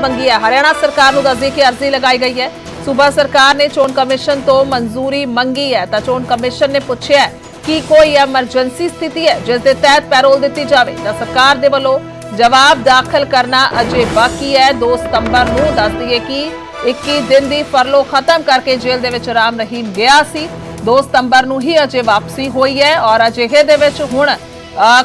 ਮੰਗੀ ਹੈ। ਹਰਿਆਣਾ ਸਰਕਾਰ ਨੂੰ ਦੱਸਦੀ ਕਿ ਅਰਜ਼ੀ ਲਗਾਈ ਗਈ ਹੈ। ਸੂਬਾ ਸਰਕਾਰ ਨੇ ਚੋਣ ਕਮਿਸ਼ਨ ਤੋਂ ਮਨਜ਼ੂਰੀ ਮੰਗੀ ਹੈ। ਤਾਂ ਚੋਣ ਕਮਿਸ਼ਨ ਨੇ ਪੁੱਛਿਆ ਕਿ ਕੋਈ ਐਮਰਜੈਂਸੀ ਸਥਿਤੀ ਹੈ, ਜਿਸ ਦੇ ਤਹਿਤ ਪੈਰੋਲ ਦਿੱਤੀ ਜਾਵੇ। ਤਾਂ ਸਰਕਾਰ ਦੇ ਵੱਲੋਂ ਜਵਾਬ ਦਾਖਲ ਕਰਨਾ ਅਜੇ ਬਾਕੀ ਹੈ। 2 ਸਤੰਬਰ ਨੂੰ ਦੱਸ ਦਈਏ ਕਿ 21 ਦਿਨ ਦੀ ਫਰਲੋ ਖਤਮ ਕਰਕੇ ਜੇਲ੍ਹ ਦੇ ਵਿੱਚ ਰਾਮ ਰਹੀਮ ਗਿਆ ਸੀ। 2 ਸਤੰਬਰ ਨੂੰ ਹੀ ਅਜੇ ਵਾਪਸੀ ਹੋਈ ਹੈ ਔਰ ਅਜਿਹੇ ਦੇ ਵਿੱਚ ਹੁਣ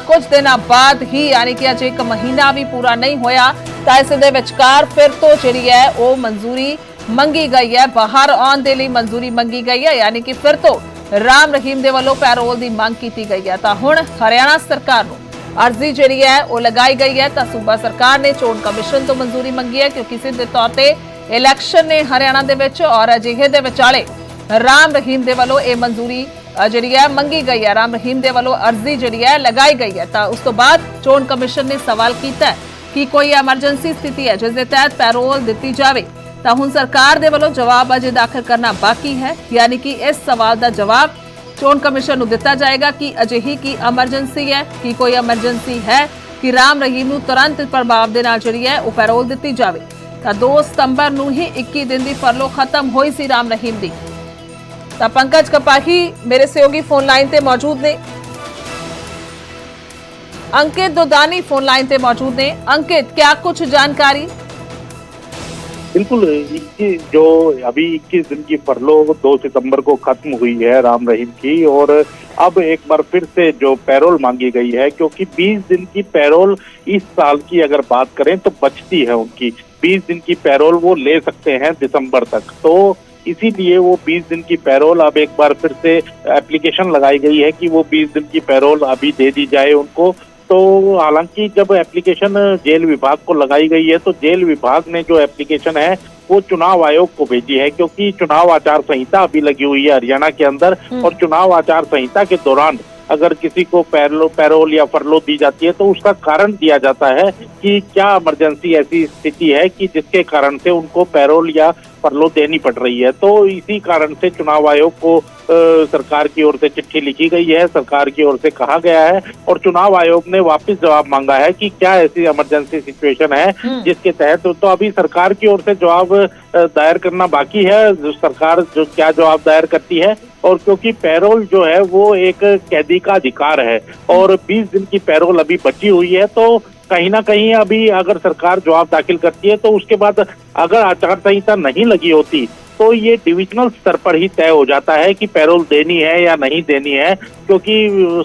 ਕੁਝ ਦਿਨਾਂ ਬਾਅਦ ਹੀ, ਯਾਨੀ ਕਿ ਅਜੇ ਇੱਕ ਮਹੀਨਾ ਵੀ ਪੂਰਾ ਨਹੀਂ ਹੋਇਆ, ਤਾਂ ਇਸ ਦੇ ਵਿਚਕਾਰ ਫਿਰ ਤੋਂ ਜਿਹੜੀ ਹੈ, ਉਹ ਮਨਜ਼ੂਰੀ ਮੰਗੀ ਗਈ ਹੈ। ਬਾਹਰ ਆਉਣ ਦੇ ਲਈ ਮਨਜ਼ੂਰੀ ਮੰਗੀ ਗਈ ਹੈ, ਯਾਨੀ ਕਿ ਫਿਰ ਤੋਂ ਰਾਮ ਰਹੀਮ ਦੇ ਵੱਲੋਂ ਪੈਰੋਲ ਦੀ ਮੰਗ ਕੀਤੀ ਗਈ ਹੈ। ਤਾਂ ਹੁਣ ਹਰਿਆਣਾ ਸਰਕਾਰ ਨੂੰ ਅਰਜ਼ੀ ਜਿਹੜੀ ਹੈ, ਉਹ ਲਗਾਈ ਗਈ ਹੈ। ਤਾਂ ਸੂਬਾ ਸਰਕਾਰ ਨੇ ਚੋਣ ਕਮਿਸ਼ਨ ਤੋਂ ਮਨਜ਼ੂਰੀ ਮੰਗੀ ਹੈ, ਕਿਉਂਕਿ ਸਿੱਧੇ ਤੌਰ ਤੇ ਇਲੈਕਸ਼ਨ ਨੇ ਹਰਿਆਣਾ ਦੇ ਵਿੱਚ ਔਰ ਅਜਿਹੇ ਦੇ ਵਿਚਾਲੇ ਰਾਮ ਰਹੀਮ ਦੇ ਵੱਲੋਂ ਇਹ ਮਨਜ਼ੂਰੀ ਜਿਹੜੀ ਹੈ, ਮੰਗੀ ਗਈ ਹੈ। ਰਾਮ ਰਹੀਮ ਦੇ ਵੱਲੋਂ ਅਰਜ਼ੀ ਜਿਹੜੀ ਹੈ, ਲਗਾਈ ਗਈ ਹੈ। ਤਾਂ ਉਸ ਤੋਂ ਬਾਅਦ ਚੋਣ ਕਮਿਸ਼ਨ ਨੇ ਸਵਾਲ ਕੀਤਾ ਕਿ ਕੋਈ ਐਮਰਜੈਂਸੀ ਸਥਿਤੀ ਹੈ, ਜਿਸ ਦੇ ਤਹਿਤ ਪੈਰੋਲ ਦਿੱਤੀ ਜਾਵੇ। ਤਾਂ ਹੁਣ ਸਰਕਾਰ ਦੇ ਵੱਲੋਂ ਜਵਾਬ ਅਜੇ ਦਾਖਲ ਕਰਨਾ ਬਾਕੀ ਹੈ। ਯਾਨੀ ਕਿ ਇਸ ਸਵਾਲ ਦਾ ਜਵਾਬ ਚੋਣ ਕਮਿਸ਼ਨ ਨੂੰ ਦਿੱਤਾ ਜਾਏਗਾ ਕਿ ਅਜਿਹੀ ਕੀ ਐਮਰਜੈਂਸੀ ਹੈ, ਕਿ ਕੋਈ ਐਮਰਜੈਂਸੀ ਹੈ, ਕਿ ਰਾਮ ਰਹੀਮ ਨੂੰ ਤੁਰੰਤ ਪ੍ਰਭਾਵ ਦੇ ਨਾਲ ਜਿਹੜੀ ਹੈ, ਉਹ ਪੈਰੋਲ ਦਿੱਤੀ ਜਾਵੇ। ਤਾਂ 2 ਸਤੰਬਰ ਨੂੰ ਹੀ 21 ਦਿਨ ਦੀ ਫਰਲੋ ਖਤਮ ਹੋਈ ਸੀ ਰਾਮ ਰਹੀਮ ਦੀ। ਤਾਂ ਪੰਕਜ ਕਪਾਹੀ ਮੇਰੇ ਸਹਿਯੋਗੀ ਫੋਨ ਲਾਈਨ ਤੇ ਮੌਜੂਦ ਨੇ अंकित दोदानी फोन लाइन पे मौजूद हैं अंकित क्या कुछ जानकारी बिल्कुल इक्कीस जो अभी 21 दिन की फरलो 2 सितंबर को खत्म हुई है राम रहीम की और अब एक बार फिर से जो पैरोल मांगी गई है क्योंकि 20 दिन की पैरोल इस साल की अगर बात करें तो बचती है उनकी 20 दिन की पैरोल वो ले सकते हैं दिसंबर तक तो इसीलिए वो 20 दिन की पैरोल अब एक बार फिर से एप्लीकेशन लगाई गई है कि वो 20 दिन की पैरोल अभी दे दी जाए उनको। तो हालाँकि जब एप्लीकेशन जेल विभाग को लगाई गई है तो जेल विभाग ने जो एप्लीकेशन है वो चुनाव आयोग को भेजी है क्योंकि चुनाव आचार संहिता अभी लगी हुई है हरियाणा के अंदर और चुनाव आचार संहिता के दौरान अगर किसी को पैरलो पैरोल या फरलो दी जाती है तो उसका कारण दिया जाता है कि क्या इमरजेंसी ऐसी स्थिति है कि जिसके कारण से उनको पैरोल या फरलो देनी पड़ रही है। तो इसी कारण से चुनाव आयोग को सरकार की ओर से चिट्ठी लिखी गई है सरकार की ओर से कहा गया है और चुनाव आयोग ने वापस जवाब मांगा है कि क्या ऐसी इमरजेंसी सिचुएशन है जिसके तहत तो तो अभी सरकार की ओर से जवाब दायर करना बाकी है। जो सरकार जो क्या जवाब दायर करती है और क्योंकि पैरोल जो है वो एक कैदी का अधिकार है और 20 दिन की पैरोल अभी बची हुई है तो कहीं ना कहीं अभी अगर सरकार जवाब दाखिल करती है तो उसके बाद अगर आचार संहिता नहीं लगी होती तो ये डिविजनल स्तर पर ही तय हो जाता है कि पैरोल देनी है या नहीं देनी है क्योंकि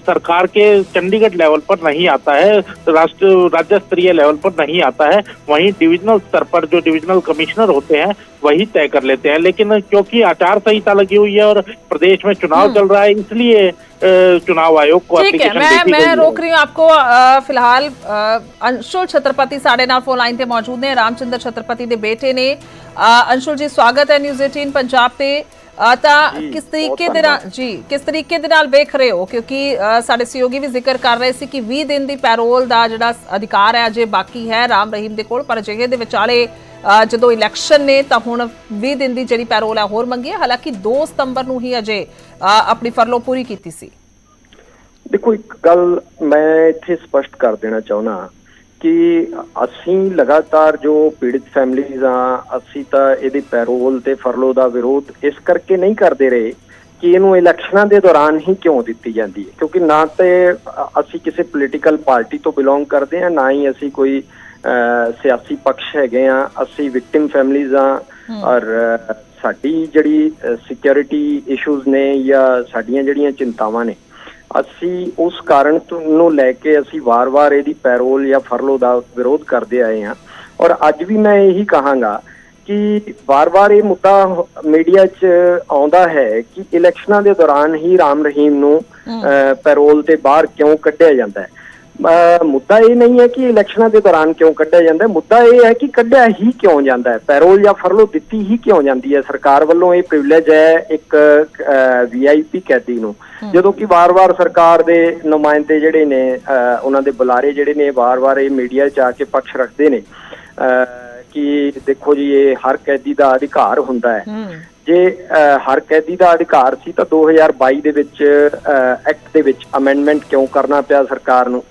सरकार के चंडीगढ़ लेवल पर नहीं आता है राष्ट्र राज्य स्तरीय लेवल पर नहीं आता है वहीं डिविजनल स्तर पर जो डिविजनल कमिश्नर होते हैं वही तय कर लेते हैं। लेकिन क्योंकि आचार संहिता लगी हुई है और प्रदेश में चुनाव चल रहा है इसलिए चुनाव आयोग को ठीक है application मैं भेजी गई मैं है। रोक रही हूँ आपको अ, फिलहाल अ, अंशुल छत्रपति साढ़े ਨਾਲ ਫੋਨ ਲਾਈਨ ਤੇ ਮੌਜੂਦ ਨੇ ਰਾਮਚੰਦਰ ਛਤਰਪਤੀ ਦੇ ਬੇਟੇ ਨੇ ਅ, ਅੰਸ਼ੁਲ ਜੀ ਸਵਾਗਤ ਹੈ ਨਿਊਜ਼ 18 ਪੰਜਾਬ ਤੇ ਅ, ਤਾਂ ਜੀ, ਕਿਸ ਬਹੁਤ ਤਰੀਕੇ ਦੇ ਨਾਲ ਜੀ ਕਿਸ ਤਰੀਕੇ ਦੇ ਨਾਲ ਵੇਖ ਰਹੇ ਹੋ ਕਿਉਂਕਿ ਅ, ਸਾਡੇ ਸਹਿਯੋਗੀ ਵੀ ਜ਼ਿਕਰ ਕਰ ਰਹੇ ਸੀ ਕਿ 20 ਦਿਨ ਦੀ ਪੈਰੋਲ ਦਾ ਜਿਹੜਾ ਅਧਿਕਾਰ ਹੈ ਅਜੇ ਬਾਕੀ ਹੈ ਰਾਮ ਰਹੀਮ ਦੇ ਕੋਲ ਪਰ ਅਜਿਹੇ ਦੇ ਵਿਚਾਲੇ ਅ, ਜਦੋਂ ਇਲੈਕਸ਼ਨ ਨੇ, ਤਾਂ ਹੁਣ 20 ਦਿਨ ਦੀ ਜਿਹੜੀ ਪੈਰੋਲ ਹੈ ਹੋਰ ਮੰਗੀ ਹੈ। ਹਾਲਾਂਕਿ 2 ਸਤੰਬਰ ਨੂੰ ਹੀ ਅਜੇ ਆਪਣੀ ਫਰਲੋ ਪੂਰੀ ਕੀਤੀ ਸੀ। ਦੇਖੋ, ਇੱਕ ਗੱਲ ਮੈਂ ਇੱਥੇ ਸਪਸ਼ਟ ਕਰ ਦੇਣਾ ਚਾਹੁੰਦਾ ਕਿ ਅਸੀਂ ਲਗਾਤਾਰ ਜੋ ਪੀੜਿਤ ਫੈਮਿਲੀਜ਼ ਆ, ਅਸੀਂ ਤਾਂ ਇਹਦੀ ਪੈਰੋਲ ਤੇ ਫਰਲੋ ਦਾ ਵਿਰੋਧ ਇਸ ਕਰਕੇ ਨਹੀਂ ਕਰਦੇ ਰਹੇ ਕਿ ਇਹਨੂੰ ਇਲੈਕਸ਼ਨਾਂ ਦੇ ਦੌਰਾਨ ਹੀ ਕਿਉਂ ਦਿੱਤੀ ਜਾਂਦੀ ਹੈ। ਕਿਉਂਕਿ ਨਾ ਤੇ ਅਸੀਂ ਕਿਸੇ ਪੋਲੀਟੀਕਲ ਪਾਰਟੀ ਤੋਂ ਬਿਲੋਂਗ ਕਰਦੇ ਹਾਂ, ਨਾ ਹੀ ਅਸੀਂ ਕੋਈ ਸਿਆਸੀ ਪਕਸ਼ ਹੈਗੇ ਆ ਅਸੀਂ ਵਿਕਟਿਮ ਫੈਮਿਲੀਜ਼ ਆ ਔਰ ਸਾਡੀ ਜਿਹੜੀ ਸਿਕਿਉਰਿਟੀ ਇਸ਼ੂਜ਼ ਨੇ ਜਾਂ ਸਾਡੀਆਂ ਜਿਹੜੀਆਂ ਚਿੰਤਾਵਾਂ ਨੇ ਅਸੀਂ ਉਸ ਕਾਰਨ ਨੂੰ ਲੈ ਕੇ ਅਸੀਂ ਵਾਰ-ਵਾਰ ਇਹਦੀ ਪੈਰੋਲ ਜਾਂ ਫਰਲੋ ਦਾ ਵਿਰੋਧ ਕਰਦੇ ਆਏ ਹਾਂ ਔਰ ਅੱਜ ਵੀ ਮੈਂ ਇਹੀ ਕਹਾਂਗਾ ਕਿ ਵਾਰ-ਵਾਰ ਇਹ ਮੁੱਦਾ ਮੀਡੀਆ 'ਚ ਆਉਂਦਾ ਹੈ ਕਿ ਇਲੈਕਸ਼ਨਾਂ ਦੇ ਦੌਰਾਨ ਹੀ ਰਾਮ ਰਹੀਮ ਨੂੰ ਪੈਰੋਲ ਤੇ ਬਾਹਰ ਕਿਉਂ ਕੱਢਿਆ ਜਾਂਦਾ ਹੈ। ਮੁੱਦਾ ਇਹ ਨਹੀਂ ਹੈ ਕਿ ਇਲੈਕਸ਼ਨਾਂ ਦੇ ਦੌਰਾਨ ਕਿਉਂ ਕੱਢਿਆ ਜਾਂਦਾ। ਹੈ ਮੁੱਦਾ ਇਹ ਹੈ ਕਿ ਕੱਢਿਆ ਹੀ ਕਿਉਂ ਜਾਂਦਾ ਹੈ। ਪੈਰੋਲ ਜਾਂ ਫਰਲੋ ਦਿੱਤੀ ਹੀ ਕਿਉਂ ਜਾਂਦੀ ਹੈ? ਸਰਕਾਰ ਵੱਲੋਂ ਇਹ ਪ੍ਰਿਵਿਲੇਜ ਹੈ ਇੱਕ ਵੀਆਈਪੀ ਕੈਦੀ ਨੂੰ। ਜਦੋਂ ਕਿ ਵਾਰ-ਵਾਰ ਸਰਕਾਰ ਦੇ ਨੁਮਾਇੰਦੇ ਜਿਹੜੇ ਨੇ ਉਹਨਾਂ ਦੇ ਬੁਲਾਰੇ ਜਿਹੜੇ ਨੇ ਵਾਰ-ਵਾਰ ਇਹ ਮੀਡੀਆ 'ਚ ਆ ਕੇ ਪੱਖ ਰੱਖਦੇ ਨੇ ਕਿ ਦੇਖੋ ਜੀ ਇਹ ਹਰ ਕੈਦੀ ਦਾ ਅਧਿਕਾਰ ਹੁੰਦਾ ਹੈ। ਜੇ ਹਰ ਕੈਦੀ ਦਾ ਅਧਿਕਾਰ ਸੀ ਤਾਂ 2022 ਦੇ ਵਿੱਚ ਐਕਟ ਦੇ ਵਿੱਚ ਅਮੈਂਡਮੈਂਟ ਕਿਉਂ ਕਰਨਾ ਪਿਆ ਸਰਕਾਰ ਨੂੰ?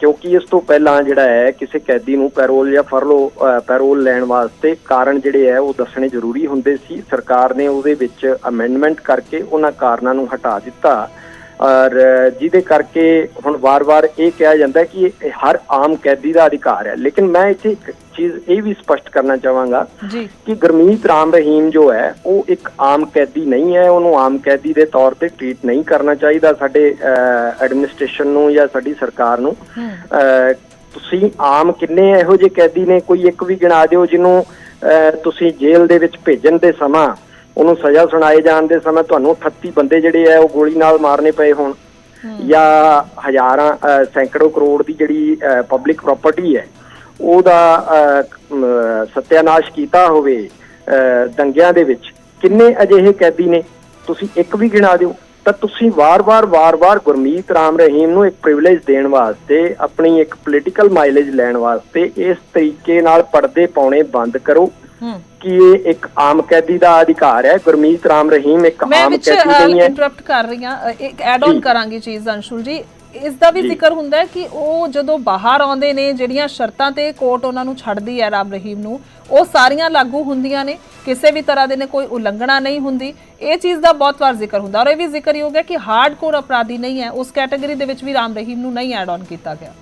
ਕਿਉਂਕਿ ਇਸ ਤੋਂ ਪਹਿਲਾਂ ਜਿਹੜਾ ਹੈ, ਕਿਸੇ ਕੈਦੀ ਨੂੰ ਪੈਰੋਲ ਜਾਂ ਫਰਲੋ, ਅਹ ਪੈਰੋਲ ਲੈਣ ਵਾਸਤੇ ਕਾਰਨ ਜਿਹੜੇ ਹੈ, ਉਹ ਦੱਸਣੇ ਜ਼ਰੂਰੀ ਹੁੰਦੇ ਸੀ। ਸਰਕਾਰ ਨੇ ਉਹਦੇ ਵਿੱਚ ਅਮੈਂਡਮੈਂਟ ਕਰਕੇ ਉਹਨਾਂ ਕਾਰਨਾਂ ਨੂੰ ਹਟਾ ਦਿੱਤਾ। ਔਰ ਜਿਹਦੇ ਕਰਕੇ ਹੁਣ ਵਾਰ-ਵਾਰ ਇਹ ਕਿਹਾ ਜਾਂਦਾ ਕਿ ਹਰ ਆਮ ਕੈਦੀ ਦਾ ਅਧਿਕਾਰ ਹੈ। ਲੇਕਿਨ ਮੈਂ ਇੱਥੇ ਇੱਕ ਚੀਜ਼ ਇਹ ਵੀ ਸਪਸ਼ਟ ਕਰਨਾ ਚਾਹਾਂਗਾ ਕਿ ਗੁਰਮੀਤ ਰਾਮ ਰਹੀਮ ਜੋ ਹੈ ਉਹ ਇੱਕ ਆਮ ਕੈਦੀ ਨਹੀਂ ਹੈ। ਉਹਨੂੰ ਆਮ ਕੈਦੀ ਦੇ ਤੌਰ ਤੇ ਟ੍ਰੀਟ ਨਹੀਂ ਕਰਨਾ ਚਾਹੀਦਾ ਸਾਡੇ ਐਡਮਿਨਿਸਟ੍ਰੇਸ਼ਨ ਨੂੰ ਜਾਂ ਸਾਡੀ ਸਰਕਾਰ ਨੂੰ। ਤੁਸੀਂ ਆਮ ਕਿੰਨੇ ਇਹੋ ਜਿਹੇ ਕੈਦੀ ਨੇ? ਕੋਈ ਇੱਕ ਵੀ ਗਿਣਾ ਦਿਓ ਜਿਹਨੂੰ ਤੁਸੀਂ ਜੇਲ੍ਹ ਦੇ ਵਿੱਚ ਭੇਜਣ ਦੇ ਸਮਾਂ ਉਹਨੂੰ ਸਜ਼ਾ ਸੁਣਾਏ ਜਾਣ ਦੇ ਸਮੇਂ ਤੁਹਾਨੂੰ 38 ਬੰਦੇ ਜਿਹੜੇ ਆ ਉਹ ਗੋਲੀ ਨਾਲ ਮਾਰਨੇ ਪਏ ਹੋਣ। ਜਾਂ ਹਜ਼ਾਰਾਂ ਸੈਂਕੜੋ ਕਰੋੜ ਦੀ ਜਿਹੜੀ ਪਬਲਿਕ ਪ੍ਰਾਪਰਟੀ ਹੈ ਉਹਦਾ ਸਤਿਆਨਾਸ਼ ਕੀਤਾ ਹੋਵੇ ਦੰਗਿਆਂ ਦੇ ਵਿੱਚ। ਕਿੰਨੇ ਅਜਿਹੇ ਕੈਦੀ ਨੇ? ਤੁਸੀਂ ਇੱਕ ਵੀ ਗਿਣਾ ਦਿਓ। ਤਾਂ ਤੁਸੀਂ ਵਾਰ-ਵਾਰ ਵਾਰ-ਵਾਰ ਗੁਰਮੀਤ ਰਾਮ ਰਹੀਮ ਨੂੰ ਇੱਕ ਪ੍ਰਿਵਿਲੇਜ ਦੇਣ ਵਾਸਤੇ ਆਪਣੀ ਇੱਕ ਪੋਲੀਟੀਕਲ ਮਾਈਲੇਜ ਲੈਣ ਵਾਸਤੇ ਇਸ ਤਰੀਕੇ ਨਾਲ ਪਰਦੇ ਪਾਉਣੇ ਬੰਦ ਕਰੋ। ਕਿ ਇਹ ਇੱਕ ਆਮ ਕੈਦੀ ਦਾ ਅਧਿਕਾਰ ਹੈ ਗੁਰਮੀਤ ਰਾਮ ਰਹੀਮ ਇੱਕ ਮੈਂ ਆਮ ਵਿੱਚ ਕੈਦੀ ਨਹੀਂ ਹੈ। ਇੰਟਰਰਪਟ ਕਰ ਰਹੀ ਹਾਂ ਇੱਕ ਐਡ ਆਨ। ਕਰਾਂਗੀ ਚੀਜ਼ ਅੰਸ਼ੁਲ ਜੀ। ਇਸ ਦਾ ਵੀ। ਜ਼ਿਕਰ ਹੁੰਦਾ ਹੈ ਕਿ ਉਹ ਜਦੋਂ ਬਾਹਰ ਆਉਂਦੇ ਨੇ ਜਿਹੜੀਆਂ ਸ਼ਰਤਾਂ ਤੇ ਕੋਰਟ ਉਹਨਾਂ ਨੂੰ ਛੱਡਦੀ ਹੈ ਰਾਮ ਰਹੀਮ ਨੂੰ ਉਹ ਸਾਰੀਆਂ ਲਾਗੂ ਹੁੰਦੀਆਂ ਨੇ। ਕਿਸੇ ਵੀ ਤਰ੍ਹਾਂ ਦੇ ਨੇ ਕੋਈ ਉਲੰਘਣਾ ਨਹੀਂ ਹੁੰਦੀ। ਇਹ ਚੀਜ਼ ਦਾ ਬਹੁਤ ਵਾਰ ਜ਼ਿਕਰ ਹੁੰਦਾ। ਔਰ ਇਹ ਵੀ ਜ਼ਿਕਰਯੋਗ ਹੈ ਕਿ ਹਾਰਡਕੋਰ ਅਪਰਾਧੀ ਨਹੀਂ ਹੈ। ਉਸ ਕੈਟਾਗਰੀ ਦੇ ਵਿੱਚ ਵੀ ਰਾਮ ਰਹੀਮ ਨੂੰ ਨਹੀਂ ਐਡ ਆਨ ਕੀਤਾ ਗਿਆ।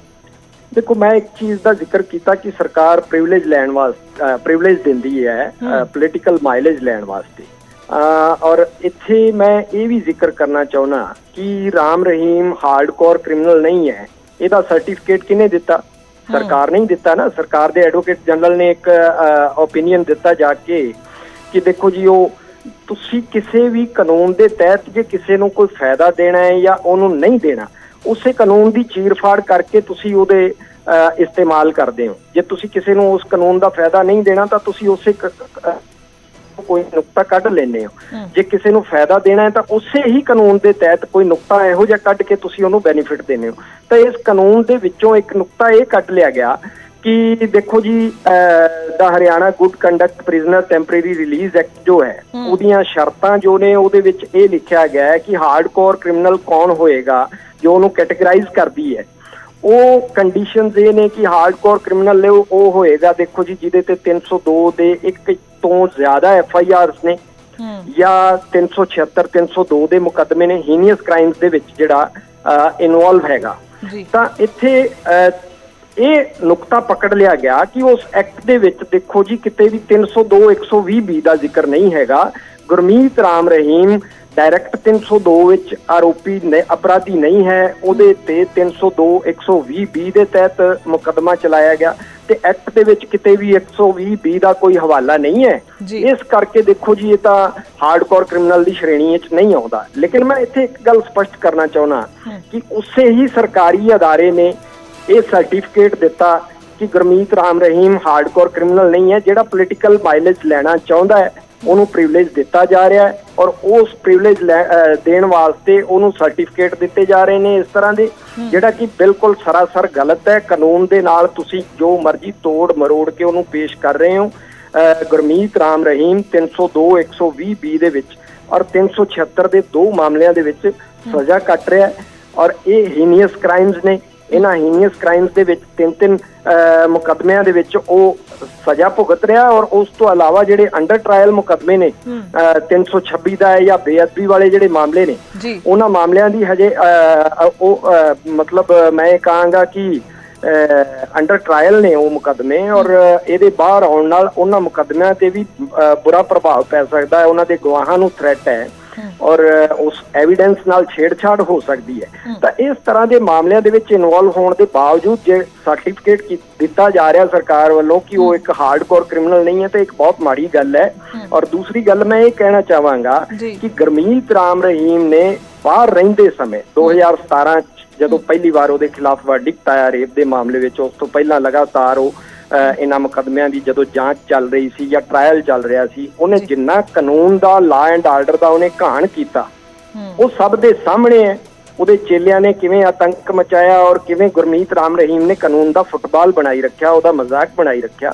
ਦੇਖੋ ਮੈਂ ਇੱਕ ਚੀਜ਼ ਦਾ ਜ਼ਿਕਰ ਕੀਤਾ ਕਿ ਸਰਕਾਰ ਪ੍ਰਿਵਿਲੇਜ ਲੈਣ ਵਾਸਤੇ ਪ੍ਰਿਵਿਲੇਜ ਦਿੰਦੀ ਹੈ ਪੋਲੀਟੀਕਲ ਮਾਈਲੇਜ ਲੈਣ ਵਾਸਤੇ। ਔਰ ਇੱਥੇ ਮੈਂ ਇਹ ਵੀ ਜ਼ਿਕਰ ਕਰਨਾ ਚਾਹੁੰਦਾ ਕਿ ਰਾਮ ਰਹੀਮ ਹਾਰਡਕੋਰ ਕ੍ਰਿਮੀਨਲ ਨਹੀਂ ਹੈ। ਇਹਦਾ ਸਰਟੀਫਿਕੇਟ ਕਿਹਨੇ ਦਿੱਤਾ? ਸਰਕਾਰ ਨੇ ਹੀ ਦਿੱਤਾ ਨਾ। ਸਰਕਾਰ ਦੇ ਐਡਵੋਕੇਟ ਜਨਰਲ ਨੇ ਇੱਕ ਓਪੀਨੀਅਨ ਦਿੱਤਾ ਜਾ ਕੇ ਕਿ ਦੇਖੋ ਜੀ ਉਹ ਤੁਸੀਂ ਕਿਸੇ ਵੀ ਕਾਨੂੰਨ ਦੇ ਤਹਿਤ ਜੇ ਕਿਸੇ ਨੂੰ ਕੋਈ ਫਾਇਦਾ ਦੇਣਾ ਹੈ ਜਾਂ ਉਹਨੂੰ ਨਹੀਂ ਦੇਣਾ ਉਸੇ ਕਾਨੂੰਨ ਦੀ ਚੀਰਫਾੜ ਕਰਕੇ ਤੁਸੀਂ ਉਹਦੇ ਇਸਤੇਮਾਲ ਕਰਦੇ ਹੋ। ਜੇ ਤੁਸੀਂ ਕਿਸੇ ਨੂੰ ਉਸ ਕਾਨੂੰਨ ਦਾ ਫਾਇਦਾ ਨਹੀਂ ਦੇਣਾ ਤਾਂ ਤੁਸੀਂ ਉਸੇ ਕੋਈ ਨੁਕਤਾ ਕੱਢ ਲੈਂਦੇ ਹੋ। ਜੇ ਕਿਸੇ ਨੂੰ ਫਾਇਦਾ ਦੇਣਾ ਹੈ ਤਾਂ ਉਸੇ ਹੀ ਕਾਨੂੰਨ ਦੇ ਤਹਿਤ ਕੋਈ ਨੁਕਤਾ ਇਹੋ ਜਿਹਾ ਕੱਢ ਕੇ ਤੁਸੀਂ ਉਹਨੂੰ ਬੈਨੀਫਿਟ ਦਿੰਦੇ ਹੋ। ਤਾਂ ਇਸ ਕਾਨੂੰਨ ਦੇ ਵਿੱਚੋਂ ਇੱਕ ਨੁਕਤਾ ਇਹ ਕੱਢ ਲਿਆ ਗਿਆ ਕਿ ਦੇਖੋ ਜੀ ਦਾ Haryana good conduct prisoner temporary release act ਜੋ ਹੈ ਉਹਦੀਆਂ ਸ਼ਰਤਾਂ ਜੋ ਨੇ ਉਹਦੇ ਵਿੱਚ ਇਹ ਲਿਖਿਆ ਗਿਆ ਹੈ ਕਿ ਹਾਰਡਕੋਰ ਕ੍ਰਿਮੀਨਲ ਕੌਣ ਹੋਏਗਾ ਜੋ ਉਹਨੂੰ ਕੈਟਾਗਰਾਈਜ਼ ਕਰਦੀ ਹੈ। ਉਹ ਕੰਡੀਸ਼ਨਸ ਇਹ ਨੇ ਕਿ ਹਾਰਡਕੋਰ ਕ੍ਰਿਮੀਨਲ ਉਹ ਹੋਏਗਾ ਦੇਖੋ ਜੀ ਜਿਹਦੇ ਤੇ 302 ਦੇ ਇੱਕ ਤੋਂ ਜ਼ਿਆਦਾ ਐਫ ਆਈ ਆਰਸ ਨੇ ਜਾਂ 376 302 ਦੇ ਮੁਕੱਦਮੇ ਨੇ ਹੀਨੀਅਸ ਕ੍ਰਾਈਮਸ ਦੇ ਵਿੱਚ ਜਿਹੜਾ ਇਨਵੋਲਵ ਹੈਗਾ। ਤਾਂ ਇੱਥੇ ਇਹ ਨੁਕਤਾ ਪਕੜ ਲਿਆ ਗਿਆ ਕਿ ਉਸ ਐਕਟ ਦੇ ਵਿੱਚ ਦੇਖੋ ਜੀ ਕਿਤੇ ਵੀ 302 120 ਬੀ ਦਾ ਜ਼ਿਕਰ ਨਹੀਂ ਹੈਗਾ। ਗੁਰਮੀਤ ਰਾਮ ਰਹੀਮ ਡਾਇਰੈਕਟ 302 ਵਿੱਚ ਆਰੋਪੀ ਨੇ ਅਪਰਾਧੀ ਨਹੀਂ ਹੈ ਉਹਦੇ ਤੇ 302 120 ਬੀ ਦੇ ਤਹਿਤ ਮੁਕੱਦਮਾ ਚਲਾਇਆ ਗਿਆ ਤੇ ਐਕਟ ਦੇ ਵਿੱਚ ਕਿਤੇ ਵੀ 120 ਬੀ ਦਾ ਕੋਈ ਹਵਾਲਾ ਨਹੀਂ ਹੈ। ਇਸ ਕਰਕੇ ਦੇਖੋ ਜੀ ਇਹ ਤਾਂ ਹਾਰਡਕੋਰ ਕ੍ਰਿਮੀਨਲ ਦੀ ਸ਼੍ਰੇਣੀ ਵਿੱਚ ਨਹੀਂ ਆਉਂਦਾ। ਲੇਕਿਨ ਮੈਂ ਇੱਥੇ ਇੱਕ ਗੱਲ ਸਪਸ਼ਟ ਕਰਨਾ ਚਾਹੁੰਦਾ ਕਿ ਉਸੇ ਹੀ ਸਰਕਾਰੀ ਅਦਾਰੇ ਨੇ ਇਹ ਸਰਟੀਫਿਕੇਟ ਦਿੱਤਾ ਕਿ ਗੁਰਮੀਤ ਰਾਮ ਰਹੀਮ ਹਾਰਡਕੋਰ ਕ੍ਰਿਮੀਨਲ ਨਹੀਂ ਹੈ ਜਿਹੜਾ ਪੋਲੀਟੀਕਲ ਮਾਈਲੇਜ ਲੈਣਾ ਚਾਹੁੰਦਾ ਹੈ। ਉਹਨੂੰ ਪ੍ਰਿਵਿਲੇਜ ਦਿੱਤਾ ਜਾ ਰਿਹਾ ਹੈ ਔਰ ਉਸ ਪ੍ਰਿਵਿਲੇਜ ਦੇਣ ਵਾਸਤੇ ਉਹਨੂੰ ਸਰਟੀਫਿਕੇਟ ਦਿੱਤੇ ਜਾ ਰਹੇ ਨੇ ਇਸ ਤਰ੍ਹਾਂ ਦੇ ਜਿਹੜਾ ਕਿ ਬਿਲਕੁਲ ਸਰਾਸਰ ਗਲਤ ਹੈ। ਕਾਨੂੰਨ ਦੇ ਨਾਲ ਤੁਸੀਂ ਜੋ ਮਰਜ਼ੀ ਤੋੜ ਮਰੋੜ ਕੇ ਉਹਨੂੰ ਪੇਸ਼ ਕਰ ਰਹੇ ਹੋ। ਗੁਰਮੀਤ ਰਾਮ ਰਹੀਮ 302 120 ਬੀ ਦੇ ਵਿੱਚ ਔਰ 376 ਦੇ ਦੋ ਮਾਮਲਿਆਂ ਦੇ ਵਿੱਚ ਸਜ਼ਾ ਕੱਟ ਰਿਹਾ ਔਰ ਇਹ ਹੀਨੀਅਸ ਕ੍ਰਾਈਮਸ ਨੇ। ਇਹਨਾਂ ਹੀਨੀਅਸ ਕ੍ਰਾਈਮਸ ਦੇ ਵਿੱਚ ਤਿੰਨ ਤਿੰਨ ਮੁਕੱਦਮਿਆਂ ਦੇ ਵਿੱਚ ਉਹ ਸਜ਼ਾ ਭੁਗਤ ਰਿਹਾ ਔਰ ਉਸ ਤੋਂ ਇਲਾਵਾ ਜਿਹੜੇ ਅੰਡਰ ਟ੍ਰਾਇਲ ਮੁਕੱਦਮੇ ਨੇ ਅਹ, 326 ਦਾ ਹੈ ਜਾਂ ਬੇਅਦਬੀ ਵਾਲੇ ਜਿਹੜੇ ਮਾਮਲੇ ਨੇ ਉਹਨਾਂ ਮਾਮਲਿਆਂ ਦੀ ਹਜੇ ਉਹ ਮਤਲਬ ਮੈਂ ਕਹਾਂਗਾ ਕਿ ਅੰਡਰ ਟ੍ਰਾਇਲ ਨੇ ਉਹ ਮੁਕੱਦਮੇ ਔਰ ਇਹਦੇ ਬਾਹਰ ਆਉਣ ਨਾਲ ਉਹਨਾਂ ਮੁਕੱਦਮਿਆਂ ਤੇ ਵੀ ਬੁਰਾ ਪ੍ਰਭਾਵ ਪੈ ਸਕਦਾ ਹੈ ਉਹਨਾਂ ਦੇ ਗਵਾਹਾਂ ਨੂੰ ਥ੍ਰੈਟ ਹੈ। ਔਰ ਉਸ ਐਵੀਡੈਂਸ ਨਾਲ ਛੇੜਛਾੜ ਹੋ ਸਕਦੀ ਹੈ। ਤਾਂ ਇਸ ਤਰ੍ਹਾਂ ਦੇ ਮਾਮਲਿਆਂ ਦੇ ਵਿੱਚ ਇਨਵੋਲਵ ਹੋਣ ਦੇ ਬਾਵਜੂਦ ਜੇ ਸਰਟੀਫਿਕੇਟ ਦਿੱਤਾ ਜਾ ਰਿਹਾ ਸਰਕਾਰ ਵੱਲੋਂ ਕਿ ਉਹ ਇੱਕ ਹਾਰਡਕੋਰ ਕ੍ਰਿਮੀਨਲ ਨਹੀਂ ਹੈ ਤੇ ਇੱਕ ਬਹੁਤ ਮਾੜੀ ਗੱਲ ਹੈ। ਔਰ ਦੂਸਰੀ ਗੱਲ ਮੈਂ ਇਹ ਕਹਿਣਾ ਚਾਹਾਂਗਾ। ਕਿ ਗੁਰਮੀਤ ਰਾਮ ਰਹੀਮ ਨੇ ਬਾਹਰ ਰਹਿੰਦੇ ਸਮੇਂ 2017 ਚ ਜਦੋਂ ਪਹਿਲੀ ਵਾਰ ਉਹਦੇ ਖਿਲਾਫ ਵਰਡਿਕਟ ਆਇਆ ਰੇਪ ਦੇ ਮਾਮਲੇ ਵਿੱਚ ਉਸ ਤੋਂ ਪਹਿਲਾਂ ਲਗਾਤਾਰ ਉਹ ਇਹਨਾਂ ਮੁਕੱਦਮਿਆਂ ਦੀ ਜਦੋਂ ਜਾਂਚ ਚੱਲ ਰਹੀ ਸੀ ਜਾਂ ਟ੍ਰਾਇਲ ਚੱਲ ਰਿਹਾ ਸੀ ਉਹਨੇ ਜਿੰਨਾ ਕਾਨੂੰਨ ਦਾ ਲਾ ਐਂਡ ਆਰਡਰ ਦਾ ਉਹਨੇ ਘਾਣ ਕੀਤਾ। ਉਹ ਸਭ ਦੇ ਸਾਹਮਣੇ ਹੈ। ਉਹਦੇ ਚੇਲਿਆਂ ਨੇ ਕਿਵੇਂ ਆਤੰਕ ਮਚਾਇਆ ਔਰ ਕਿਵੇਂ ਗੁਰਮੀਤ ਰਾਮ ਰਹੀਮ ਨੇ ਕਾਨੂੰਨ ਦਾ ਫੁੱਟਬਾਲ ਬਣਾਈ ਰੱਖਿਆ ਉਹਦਾ ਮਜ਼ਾਕ ਬਣਾਈ ਰੱਖਿਆ।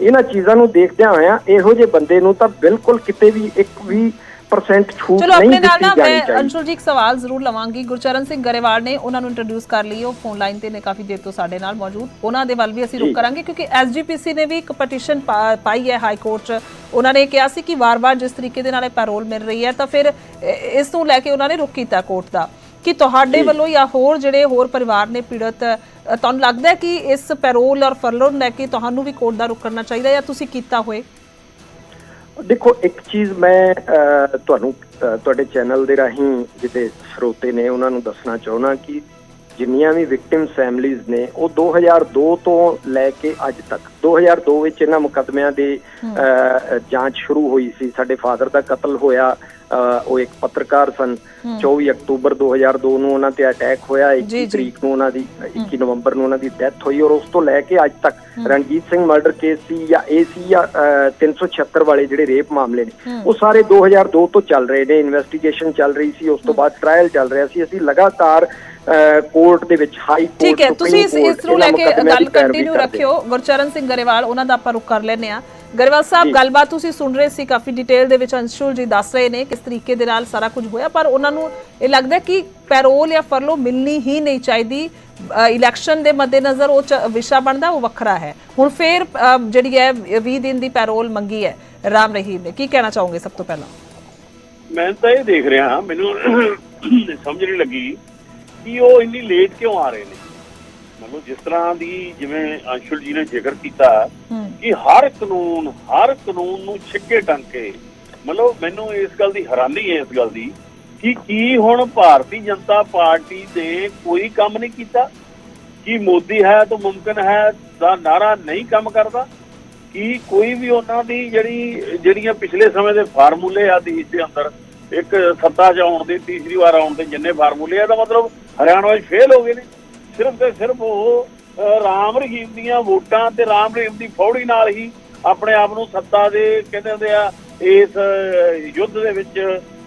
ਇਹਨਾਂ ਚੀਜ਼ਾਂ ਨੂੰ ਦੇਖਦਿਆਂ ਹੋਇਆਂ ਇਹੋ ਜਿਹੇ ਬੰਦੇ ਨੂੰ ਤਾਂ ਬਿਲਕੁਲ ਕਿਤੇ ਵੀ ਇੱਕ ਵੀ 1% ਛੂਟ ਚਲੋ ਨਹੀਂ ਆਪਣੇ ਨਾਲ ਦਿੱਤੀ ਨਾ ਜਾਣੀ ਮੈਂ ਚਾਹੀਦੀ ਅੰਸ਼ੁਲ ਜੀ ਇੱਕ ਸਵਾਲ ਜ਼ਰੂਰ ਲਵਾਂਗੀ ਗੁਰਚਰਨ ਸਿੰਘ ਗਰੇਵਾਲ ਨੇ ਉਹਨਾਂ ਨੂੰ ਇੰਟਰੋਡਿਊਸ ਕਰ ਲਈ ਉਹ ਫੋਨ ਲਾਈਨ ਤੇ ਨੇ ਕਾਫੀ ਦੇਰ ਤੋਂ ਸਾਡੇ ਨਾਲ ਮੌਜੂਦ ਉਹਨਾਂ ਦੇ ਵੱਲ ਵੀ ਅਸੀਂ ਰੁਕ ਜੀ। ਕਰਾਂਗੇ ਕਿਉਂਕਿ ਐਸਜੀਪੀਸੀ ਨੇ ਵੀ ਇੱਕ ਪਟੀਸ਼ਨ ਪਾਈ ਹੈ ਹਾਈ ਕੋਰਟ 'ਚ। ਉਹਨਾਂ ਨੇ ਕਿਹਾ ਸੀ ਕਿ ਵਾਰ-ਵਾਰ ਜਿਸ ਤਰੀਕੇ ਦੇ ਨਾਲ ਇਹ ਪੈਰੋਲ ਮਿਲ ਰਹੀ ਹੈ ਤਾਂ ਫਿਰ ਇ- ਇਸ ਨੂੰ ਲੈ ਕੇ ਉਹਨਾਂ ਨੇ ਰੁਕ ਕੀਤਾ ਕੋਰਟ ਦਾ। ਕਿ ਤੁਹਾਡੇ ਵੱਲੋਂ ਜਾਂ ਹੋਰ ਜਿਹੜੇ ਹੋਰ ਪਰਿਵਾਰ ਨੇ ਪੀੜਤ ਅ, ਤੁਹਾਨੂੰ ਲੱਗਦਾ ਹੈ ਕਿ ਇਸ ਪੈਰੋਲ ਔਰ ਫਰਲੋ ਨੂੰ ਲੈ ਕੇ ਤੁਹਾਨੂੰ ਵੀ ਕੋਰਟ ਦਾ ਰੁਕ ਕਰਨਾ ਚਾਹੀਦਾ ਜਾਂ ਤੁਸੀਂ ਕੀਤਾ ਹੋਏ? ਦੇਖੋ, ਇੱਕ ਚੀਜ਼ ਮੈਂ ਤੁਹਾਨੂੰ ਤੁਹਾਡੇ ਚੈਨਲ ਦੇ ਰਾਹੀਂ ਜਿਹੜੇ ਸਰੋਤੇ ਨੇ ਉਹਨਾਂ ਨੂੰ ਦੱਸਣਾ ਚਾਹੁੰਦਾ ਕਿ ਜਿੰਨੀਆਂ ਵੀ ਵਿਕਟਿਮ ਫੈਮਲੀਆਂ ਨੇ ਉਹ 2002 ਤੋਂ ਲੈ ਕੇ ਅੱਜ ਤੱਕ। 2002 ਵਿੱਚ ਇਹਨਾਂ ਮੁਕੱਦਮਿਆਂ ਦੀ ਜਾਂਚ ਸ਼ੁਰੂ ਹੋਈ ਸੀ। ਸਾਡੇ ਫਾਦਰ ਦਾ ਕਤਲ ਹੋਇਆ ਉਹ ਇੱਕ ਪੱਤਰਕਾਰ ਸਨ। 24 ਅਕਤੂਬਰ 2002 ਨੂੰ ਉਹਨਾਂ ਤੇ ਅਟੈਕ ਹੋਇਆ। ਜੀ, 21 ਜੀ। ਤਰੀਕ ਨੂੰ ਉਹਨਾਂ ਦੀ 21 ਨਵੰਬਰ ਨੂੰ ਉਹਨਾਂ ਦੀ ਡੈਥ ਹੋਈ ਔਰ ਉਸ ਤੋਂ ਲੈ ਕੇ ਅੱਜ ਤੱਕ ਰਣਜੀਤ ਸਿੰਘ ਮਰਡਰ ਕੇਸ ਸੀ ਜਾਂ ਇਹ ਸੀ ਜਾਂ ਅਹ, 376 ਵਾਲੇ ਜਿਹੜੇ ਰੇਪ ਮਾਮਲੇ ਨੇ ਉਹ ਸਾਰੇ 2002 ਤੋਂ ਚੱਲ ਰਹੇ ਨੇ। ਇਨਵੈਸਟੀਗੇਸ਼ਨ ਚੱਲ ਰਹੀ ਸੀ। ਉਸ ਤੋਂ ਬਾਅਦ ਟ੍ਰਾਇਲ ਚੱਲ ਰਿਹਾ ਸੀ। ਅਸੀਂ ਲਗਾਤਾਰ ਕੋਰਟ ਦੇ ਵਿੱਚ ਹਾਈ ਕੋਰਟ ਠੀਕ ਹੈ ਤੁਸੀਂ ਇਸ ਇਸ ਨੂੰ ਲੈ ਕੇ ਗੱਲ ਕੰਟੀਨਿਊ ਰੱਖਿਓ। ਗੁਰਚਰਨ ਸਿੰਘ ਗਰੇਵਾਲ ਉਹਨਾਂ ਦਾ ਆਪਾਂ ਰੁਕ ਕਰ ਲੈਨੇ ਆ ਗਰੇਵਾਲ ਸਾਹਿਬ। ਗੱਲਬਾਤ ਤੁਸੀਂ ਸੁਣ ਰਹੇ ਸੀ ਕਾਫੀ ਡਿਟੇਲ ਦੇ ਵਿੱਚ ਅੰਸ਼ੁਲ ਜੀ ਦੱਸ ਰਹੇ ਨੇ ਕਿਸ ਤਰੀਕੇ ਦੇ ਨਾਲ ਸਾਰਾ ਕੁਝ ਹੋਇਆ ਪਰ ਉਹਨਾਂ ਨੂੰ ਇਹ ਲੱਗਦਾ ਕਿ ਪੈਰੋਲ ਜਾਂ ਫਰਲੋ ਮਿਲਣੀ ਹੀ ਨਹੀਂ ਚਾਹੀਦੀ। ਇਲੈਕਸ਼ਨ ਦੇ ਮੱਦੇਨਜ਼ਰ ਉਹ ਵਿਸ਼ਾ ਬਣਦਾ ਉਹ ਵੱਖਰਾ ਹੈ। ਹੁਣ ਫੇਰ ਜਿਹੜੀ ਹੈ 20 ਦਿਨ ਦੀ ਪੈਰੋਲ ਮੰਗੀ ਹੈ ਰਾਮ ਰਹੀਮ ਨੇ। ਕੀ ਕਹਿਣਾ ਚਾਹੋਗੇ ਸਭ ਤੋਂ ਪਹਿਲਾਂ? ਮੈਂ ਤਾਂ ਇਹ ਦੇਖ ਰਿਹਾ ਮੈਨੂੰ ਸਮਝ ਨਹੀਂ ਲੱਗੀ ਕਿ ਉਹ ਇੰਨੀ ਲੇਟ ਕਿਉਂ ਆ ਰਹੇ ਨੇ? ਮਤਲਬ ਜਿਸ ਤਰ੍ਹਾਂ ਦੀ ਜਿਵੇਂ ਅੰਸ਼ੁਲ ਜੀ ਨੇ ਜ਼ਿਕਰ ਕੀਤਾ ਕਿ ਹਰ ਕਾਨੂੰਨ ਹਰ ਕਾਨੂੰਨ ਨੂੰ ਛਿੱਕੇ ਟੰਕੇ ਮਤਲਬ ਮੈਨੂੰ ਇਸ ਗੱਲ ਦੀ ਹੈਰਾਨੀ ਹੈ ਇਸ ਗੱਲ ਦੀ ਕਿ ਕੀ ਹੁਣ ਭਾਰਤੀ ਜਨਤਾ ਪਾਰਟੀ ਨੇ ਕੋਈ ਕੰਮ ਨਹੀਂ ਕੀਤਾ? ਕਿ ਮੋਦੀ ਹੈ ਤਾਂ ਮੁਮਕਿਨ ਹੈ ਦਾ ਨਾਰਾ ਨਹੀਂ ਕੰਮ ਕਰਦਾ? ਕਿ ਕੋਈ ਵੀ ਉਹਨਾਂ ਦੀ ਜਿਹੜੀ ਜਿਹੜੀਆਂ ਪਿਛਲੇ ਸਮੇਂ ਦੇ ਫਾਰਮੂਲੇ ਆ ਦੇਸ਼ ਦੇ ਅੰਦਰ ਇੱਕ ਸੱਤਾ 'ਚ ਆਉਣ ਦੇ ਤੀਸਰੀ ਵਾਰ ਆਉਣ ਦੇ ਜਿੰਨੇ ਫਾਰਮੂਲੇ ਆ ਦਾ ਮਤਲਬ ਹਰਿਆਣਾ ਵਿੱਚ ਫੇਲ ਹੋ ਗਏ ਨੇ। ਸਿਰਫ ਤੇ ਸਿਰਫ ਉਹ ਰਾਮ ਰਹੀਮ ਦੀਆਂ ਵੋਟਾਂ ਤੇ ਰਾਮ ਰਹੀਮ ਦੀ ਫੌੜੀ ਨਾਲ ਹੀ ਆਪਣੇ ਆਪ ਨੂੰ ਸੱਤਾ ਦੇ ਕਹਿੰਦੇ ਹੁੰਦੇ ਆ ਇਸ ਯੁੱਧ ਦੇ ਵਿੱਚ